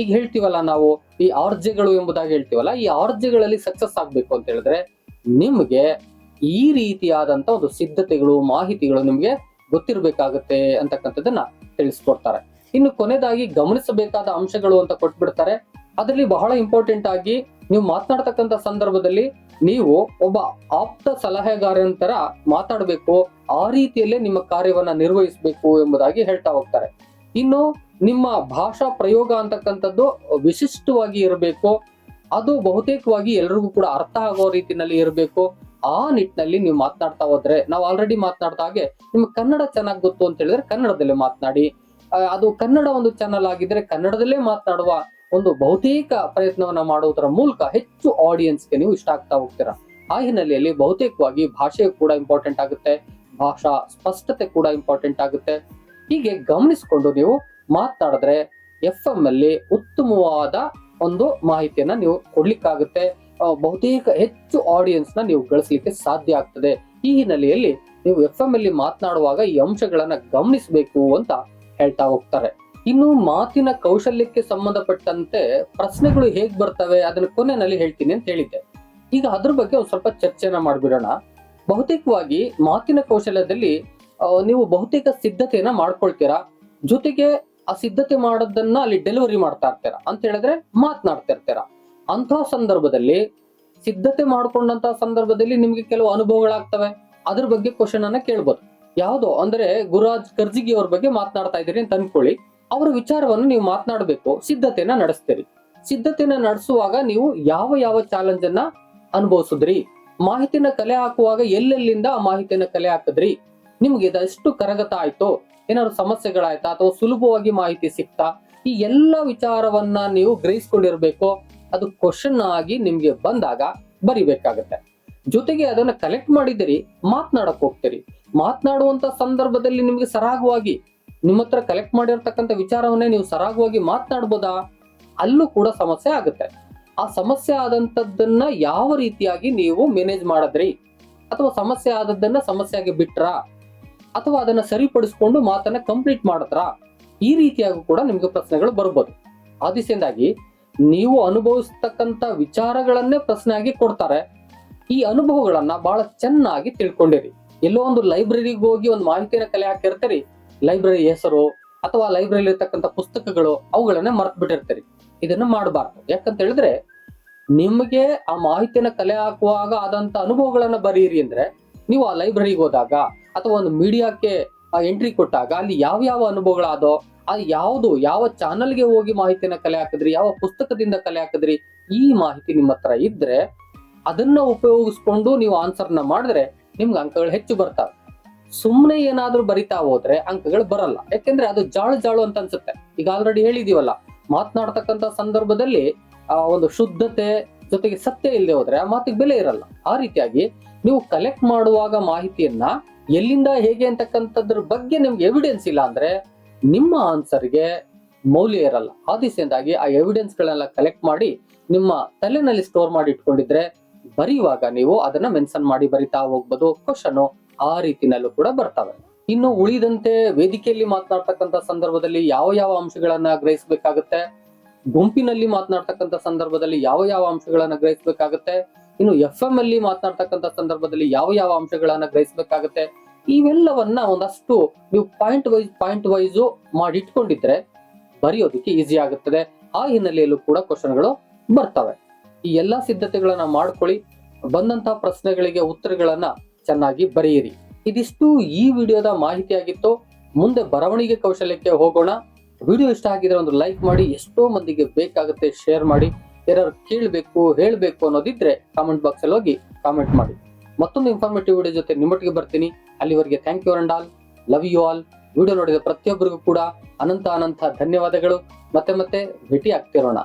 S1: ಈಗ ಹೇಳ್ತೀವಲ್ಲ ನಾವು ಈ ಆರ್ಜೆಗಳು ಎಂಬುದಾಗಿ ಹೇಳ್ತೀವಲ್ಲ, ಈ ಆರ್ಜೆಗಳಲ್ಲಿ ಸಕ್ಸಸ್ ಆಗ್ಬೇಕು ಅಂತ ಹೇಳಿದ್ರೆ ನಿಮ್ಗೆ ಈ ರೀತಿಯಾದಂತ ಒಂದು ಸಿದ್ಧತೆಗಳು, ಮಾಹಿತಿಗಳು ನಿಮಗೆ ಗೊತ್ತಿರಬೇಕಾಗುತ್ತೆ ಅಂತಕ್ಕಂಥದ್ದನ್ನ ತಿಳಿಸ್ಕೊಡ್ತಾರೆ. ಇನ್ನು ಕೊನೆಯದಾಗಿ ಗಮನಿಸಬೇಕಾದ ಅಂಶಗಳು ಅಂತ ಕೊಟ್ಬಿಡ್ತಾರೆ. ಅದರಲ್ಲಿ ಬಹಳ ಇಂಪಾರ್ಟೆಂಟ್ ಆಗಿ ನೀವು ಮಾತನಾಡ್ತಕ್ಕಂಥ ಸಂದರ್ಭದಲ್ಲಿ ನೀವು ಒಬ್ಬ ಆಪ್ತ ಸಲಹೆಗಾರನ ತರ ಮಾತಾಡಬೇಕು, ಆ ರೀತಿಯಲ್ಲೇ ನಿಮ್ಮ ಕಾರ್ಯವನ್ನ ನಿರ್ವಹಿಸಬೇಕು ಎಂಬುದಾಗಿ ಹೇಳ್ತಾ ಹೋಗ್ತಾರೆ. ಇನ್ನು ನಿಮ್ಮ ಭಾಷಾ ಪ್ರಯೋಗ ಅಂತಕ್ಕಂಥದ್ದು ವಿಶಿಷ್ಟವಾಗಿ ಇರಬೇಕು. ಅದು ಬಹುತೇಕವಾಗಿ ಎಲ್ರಿಗೂ ಕೂಡ ಅರ್ಥ ಆಗೋ ರೀತಿನಲ್ಲಿ ಇರಬೇಕು. ಆ ನಿಟ್ಟಿನಲ್ಲಿ ನೀವು ಮಾತನಾಡ್ತಾ ಹೋದ್ರೆ, ನಾವು ಆಲ್ರೆಡಿ ಮಾತನಾಡ್ತಾ ಹಾಗೆ ನಿಮ್ಗೆ ಕನ್ನಡ ಚೆನ್ನಾಗಿ ಗೊತ್ತು ಅಂತ ಹೇಳಿದ್ರೆ ಕನ್ನಡದಲ್ಲೇ ಮಾತನಾಡಿ. ಅದು ಕನ್ನಡ ಒಂದು ಚಾನಲ್ ಆಗಿದ್ರೆ ಕನ್ನಡದಲ್ಲೇ ಮಾತನಾಡುವ ಒಂದು ಬಹುತೇಕ ಪ್ರಯತ್ನವನ್ನ ಮಾಡುವುದರ ಮೂಲಕ ಹೆಚ್ಚು ಆಡಿಯನ್ಸ್ಗೆ ನೀವು ಇಷ್ಟ ಆಗ್ತಾ ಹೋಗ್ತೀರಾ. ಆ ಹಿನ್ನೆಲೆಯಲ್ಲಿ ಬಹುತೇಕವಾಗಿ ಭಾಷೆ ಕೂಡ ಇಂಪಾರ್ಟೆಂಟ್ ಆಗುತ್ತೆ. ಭಾಷಾ ಸ್ಪಷ್ಟತೆ ಕೂಡ ಇಂಪಾರ್ಟೆಂಟ್ ಆಗುತ್ತೆ. ಹೀಗೆ ಗಮನಿಸಿಕೊಂಡು ನೀವು ಮಾತನಾಡಿದ್ರೆ ಎಫ್ ಎಂ ಅಲ್ಲಿ ಉತ್ತಮವಾದ ಒಂದು ಮಾಹಿತಿಯನ್ನ ನೀವು ಕೊಡ್ಲಿಕ್ಕಾಗುತ್ತೆ. ಬಹುತೇಕ ಹೆಚ್ಚು ಆಡಿಯನ್ಸ್ನ ನೀವು ಗಳಿಸಲಿಕ್ಕೆ ಸಾಧ್ಯ ಆಗ್ತದೆ. ಈ ಹಿನ್ನೆಲೆಯಲ್ಲಿ ನೀವು ಎಫ್ ಎಂ ಅಲ್ಲಿ ಮಾತನಾಡುವಾಗ ಈ ಅಂಶಗಳನ್ನ ಗಮನಿಸಬೇಕು ಅಂತ ಹೇಳ್ತಾ ಹೋಗ್ತಾರೆ. ಇನ್ನು ಮಾತಿನ ಕೌಶಲ್ಯಕ್ಕೆ ಸಂಬಂಧಪಟ್ಟಂತೆ ಪ್ರಶ್ನೆಗಳು ಹೇಗ್ ಬರ್ತವೆ ಅದನ್ನ ಕೊನೆಯಲ್ಲಿ ಹೇಳ್ತೀನಿ ಅಂತ ಹೇಳಿದ್ದೆ. ಈಗ ಅದ್ರ ಬಗ್ಗೆ ಒಂದ್ ಸ್ವಲ್ಪ ಚರ್ಚೆನ ಮಾಡ್ಬಿಡೋಣ. ಬಹುತೇಕವಾಗಿ ಮಾತಿನ ಕೌಶಲ್ಯದಲ್ಲಿ ನೀವು ಬಹುತೇಕ ಸಿದ್ಧತೆಯನ್ನ ಮಾಡ್ಕೊಳ್ತೀರಾ? ಜೊತೆಗೆ ಆ ಸಿದ್ಧತೆ ಮಾಡೋದನ್ನ ಅಲ್ಲಿ ಡೆಲಿವರಿ ಮಾಡ್ತಾ ಇರ್ತೀರಾ? ಅಂತ ಹೇಳಿದ್ರೆ ಮಾತನಾಡ್ತಾ ಇರ್ತೀರಾ ಅಂತ ಸಂದರ್ಭದಲ್ಲಿ ಸಿದ್ಧತೆ ಮಾಡ್ಕೊಂಡಂತಹ ಸಂದರ್ಭದಲ್ಲಿ ನಿಮ್ಗೆ ಕೆಲವು ಅನುಭವಗಳಾಗ್ತವೆ. ಅದ್ರ ಬಗ್ಗೆ ಕ್ವಶನ್ ಅನ್ನ ಕೇಳ್ಬೋದು. ಯಾವ್ದೋ? ಅಂದ್ರೆ ಗುರುರಾಜ್ ಕರ್ಜಿಗಿ ಅವ್ರ ಬಗ್ಗೆ ಮಾತನಾಡ್ತಾ ಇದ್ದೀರಿ ಅಂತ ಅನ್ಕೊಳ್ಳಿ. ಅವರ ವಿಚಾರವನ್ನು ನೀವು ಮಾತನಾಡಬೇಕು ಸಿದ್ಧತೆಯನ್ನ ನಡೆಸ್ತೀರಿ. ಸಿದ್ಧತೆಯನ್ನ ನಡೆಸುವಾಗ ನೀವು ಯಾವ ಯಾವ ಚಾಲೆಂಜ್ ಅನ್ನ ಅನುಭವಿಸಿದ್ರಿ? ಮಾಹಿತಿನ ಕಲೆ ಹಾಕುವಾಗ ಎಲ್ಲೆಲ್ಲಿಂದ ಆ ಮಾಹಿತಿಯನ್ನ ಕಲೆ ಹಾಕಿದ್ರಿ? ನಿಮ್ಗೆ ಇದಷ್ಟು ಕರಗತ ಆಯ್ತು ಏನಾದ್ರು ಸಮಸ್ಯೆಗಳಾಯ್ತಾ ಅಥವಾ ಸುಲಭವಾಗಿ ಮಾಹಿತಿ ಸಿಕ್ತಾ, ಈ ಎಲ್ಲ ವಿಚಾರವನ್ನ ನೀವು ಗ್ರಹಿಸ್ಕೊಂಡಿರ್ಬೇಕು. ಅದು ಕ್ವಶನ್ ಆಗಿ ನಿಮ್ಗೆ ಬಂದಾಗ ಬರಿಬೇಕಾಗತ್ತೆ. ಜೊತೆಗೆ ಅದನ್ನ ಕಲೆಕ್ಟ್ ಮಾಡಿದಿರಿ ಮಾತನಾಡಕ್ ಹೋಗ್ತೀರಿ. ಮಾತನಾಡುವಂತ ಸಂದರ್ಭದಲ್ಲಿ ನಿಮ್ಗೆ ಸರಾಗವಾಗಿ ನಿಮ್ಮ ಹತ್ರ ಕಲೆಕ್ಟ್ ಮಾಡಿರ್ತಕ್ಕಂಥ ವಿಚಾರವನ್ನೇ ನೀವು ಸರಾಗವಾಗಿ ಮಾತನಾಡ್ಬೋದಾ? ಅಲ್ಲೂ ಕೂಡ ಸಮಸ್ಯೆ ಆಗುತ್ತೆ. ಆ ಸಮಸ್ಯೆ ಆದಂತದ್ದನ್ನ ಯಾವ ರೀತಿಯಾಗಿ ನೀವು ಮ್ಯಾನೇಜ್ ಮಾಡಿದ್ರಿ? ಅಥವಾ ಸಮಸ್ಯೆ ಆದದ್ದನ್ನ ಸಮಸ್ಯೆಯಾಗಿ ಬಿಟ್ರಾ? ಅಥವಾ ಅದನ್ನ ಸರಿಪಡಿಸ್ಕೊಂಡು ಮಾತನ್ನ ಕಂಪ್ಲೀಟ್ ಮಾಡತ್ರ ಈ ರೀತಿಯಾಗೂ ಕೂಡ ನಿಮ್ಗೆ ಪ್ರಶ್ನೆಗಳು ಬರ್ಬೋದು. ಆ ದಿಸೆಯಿಂದಾಗಿ ನೀವು ಅನುಭವಿಸ್ತಕ್ಕಂಥ ವಿಚಾರಗಳನ್ನೇ ಪ್ರಶ್ನೆಯಾಗಿ ಕೊಡ್ತಾರೆ. ಈ ಅನುಭವಗಳನ್ನ ಬಹಳ ಚೆನ್ನಾಗಿ ತಿಳ್ಕೊಂಡಿರಿ. ಎಲ್ಲೋ ಒಂದು ಲೈಬ್ರರಿಗೆ ಹೋಗಿ ಒಂದು ಮಾಹಿತಿನ ಕಲೆ ಹಾಕಿರ್ತೀರಿ. ಲೈಬ್ರರಿ ಹೆಸರು ಅಥವಾ ಲೈಬ್ರರಿಲಿ ಇರ್ತಕ್ಕಂಥ ಪುಸ್ತಕಗಳು ಅವುಗಳನ್ನ ಮರ್ತ್ ಬಿಟ್ಟಿರ್ತೀರಿ. ಇದನ್ನ ಮಾಡಬಾರ್ದು. ಯಾಕಂತ ಹೇಳಿದ್ರೆ ನಿಮಗೆ ಆ ಮಾಹಿತಿನ ಕಲೆ ಹಾಕುವಾಗ ಆದಂತ ಅನುಭವಗಳನ್ನ ಬರೀರಿ ಅಂದ್ರೆ ನೀವು ಆ ಲೈಬ್ರರಿಗೆ ಹೋದಾಗ ಅಥವಾ ಒಂದು ಮೀಡಿಯಾಕ್ಕೆ ಎಂಟ್ರಿ ಕೊಟ್ಟಾಗ ಅಲ್ಲಿ ಯಾವ ಯಾವ ಅನುಭವಗಳಾದೋ ಅದು ಯಾವುದು, ಯಾವ ಚಾನಲ್ಗೆ ಹೋಗಿ ಮಾಹಿತಿನ ಕಲೆ ಹಾಕಿದ್ರಿ, ಯಾವ ಪುಸ್ತಕದಿಂದ ಕಲೆ ಹಾಕಿದ್ರಿ, ಈ ಮಾಹಿತಿ ನಿಮ್ಮ ಹತ್ರ ಇದ್ರೆ ಅದನ್ನ ಉಪಯೋಗಿಸ್ಕೊಂಡು ನೀವು ಆನ್ಸರ್ನ ಮಾಡಿದ್ರೆ ನಿಮ್ಗೆ ಅಂಕಗಳು ಹೆಚ್ಚು ಬರ್ತಾವೆ. ಸುಮ್ಮನೆ ಏನಾದ್ರೂ ಬರಿತಾ ಹೋದ್ರೆ ಅಂಕಗಳು ಬರಲ್ಲ. ಯಾಕೆಂದ್ರೆ ಅದು ಜಾಳು ಜಾಳು ಅಂತ ಅನ್ಸುತ್ತೆ. ಈಗ ಆಲ್ರೆಡಿ ಹೇಳಿದೀವಲ್ಲ, ಮಾತನಾಡ್ತಕ್ಕಂಥ ಸಂದರ್ಭದಲ್ಲಿ, ಆ, ಒಂದು ಶುದ್ಧತೆ ಜೊತೆಗೆ ಸತ್ಯ ಇಲ್ಲದೆ ಹೋದ್ರೆ ಆ ಮಾತಿಗೆ ಬೆಲೆ ಇರಲ್ಲ. ಆ ರೀತಿಯಾಗಿ ನೀವು ಕಲೆಕ್ಟ್ ಮಾಡುವಾಗ ಮಾಹಿತಿಯನ್ನ ಎಲ್ಲಿಂದ ಹೇಗೆ ಅಂತಕ್ಕಂಥದ್ರ ಬಗ್ಗೆ ನಿಮ್ಗೆ ಎವಿಡೆನ್ಸ್ ಇಲ್ಲ ಅಂದ್ರೆ ನಿಮ್ಮ ಆನ್ಸರ್ಗೆ ಮೌಲ್ಯ ಇರಲ್ಲ. ಆ ದಿಸೆಯಿಂದಾಗಿ ಆ ಎವಿಡೆನ್ಸ್ ಗಳೆಲ್ಲ ಕಲೆಕ್ಟ್ ಮಾಡಿ ನಿಮ್ಮ ತಲೆನಲ್ಲಿ ಸ್ಟೋರ್ ಮಾಡಿ ಇಟ್ಕೊಂಡಿದ್ರೆ ಬರೆಯುವಾಗ ನೀವು ಅದನ್ನ ಮೆನ್ಷನ್ ಮಾಡಿ ಬರಿತಾ ಹೋಗ್ಬೋದು. ಕ್ವಶನ್ ಆ ರೀತಿನಲ್ಲೂ ಕೂಡ ಬರ್ತವೆ. ಇನ್ನು ಉಳಿದಂತೆ ವೇದಿಕೆಯಲ್ಲಿ ಮಾತನಾಡ್ತಕ್ಕಂಥ ಸಂದರ್ಭದಲ್ಲಿ ಯಾವ ಯಾವ ಅಂಶಗಳನ್ನ ಗ್ರಹಿಸಬೇಕಾಗುತ್ತೆ? ಗುಂಪಿನಲ್ಲಿ ಮಾತನಾಡ್ತಕ್ಕಂಥ ಸಂದರ್ಭದಲ್ಲಿ ಯಾವ ಯಾವ ಅಂಶಗಳನ್ನ ಗ್ರಹಿಸಬೇಕಾಗುತ್ತೆ? ಇನ್ನು ಎಫ್ ಎಂ ಅಲ್ಲಿ ಮಾತನಾಡ್ತಕ್ಕಂಥ ಸಂದರ್ಭದಲ್ಲಿ ಯಾವ ಯಾವ ಅಂಶಗಳನ್ನ ಗ್ರಹಿಸಬೇಕಾಗುತ್ತೆ? ಇವೆಲ್ಲವನ್ನ ಒಂದಷ್ಟು ನೀವು ಪಾಯಿಂಟ್ ವೈಸ್ ಪಾಯಿಂಟ್ ವೈಸು ಮಾಡಿಟ್ಕೊಂಡಿದ್ರೆ ಬರೆಯೋದಕ್ಕೆ ಈಸಿ ಆಗುತ್ತದೆ. ಆ ಹಿನ್ನೆಲೆಯಲ್ಲೂ ಕೂಡ ಕ್ವಶನ್ಗಳು ಬರ್ತವೆ. ಈ ಎಲ್ಲಾ ಸಿದ್ಧತೆಗಳನ್ನ ಮಾಡ್ಕೊಳ್ಳಿ. ಬಂದಂತಹ ಪ್ರಶ್ನೆಗಳಿಗೆ ಉತ್ತರಗಳನ್ನ ಚೆನ್ನಾಗಿ ಬರೆಯಿರಿ. ಇದಿಷ್ಟು ಈ ವಿಡಿಯೋದ ಮಾಹಿತಿಯಾಗಿತ್ತು. ಮುಂದೆ ಬರವಣಿಗೆ ಕೌಶಲ್ಯಕ್ಕೆ ಹೋಗೋಣ. ವಿಡಿಯೋ ಇಷ್ಟ ಆಗಿದ್ರೆ ಒಂದು ಲೈಕ್ ಮಾಡಿ, ಎಷ್ಟೋ ಮಂದಿಗೆ ಬೇಕಾಗುತ್ತೆ ಶೇರ್ ಮಾಡಿ ಯಾರು ಕೇಳಬೇಕು, ಹೇಳಬೇಕು ಅನ್ನೋದಿದ್ರೆ ಕಾಮೆಂಟ್ ಬಾಕ್ಸ್ ಅಲ್ಲಿ ಹೋಗಿ ಕಾಮೆಂಟ್ ಮಾಡಿ. ಮತ್ತೊಂದು ಇನ್ಫಾರ್ಮೇಟಿವ್ ವಿಡಿಯೋ ಜೊತೆ ನಿಮ್ಮೊಟ್ಟಿಗೆ ಬರ್ತೀನಿ. ಅಲ್ಲಿವರೆಗೆ thank you and all. Love you all video ನೋಡಿದ ಪ್ರತಿಯೊಬ್ಬರಿಗೂ ಕೂಡ ಅನಂತ ಅನಂತ ಧನ್ಯವಾದಗಳು. ಮತ್ತೆ ಮತ್ತೆ ಭೇಟಿ ಆಗ್ತಿರೋಣ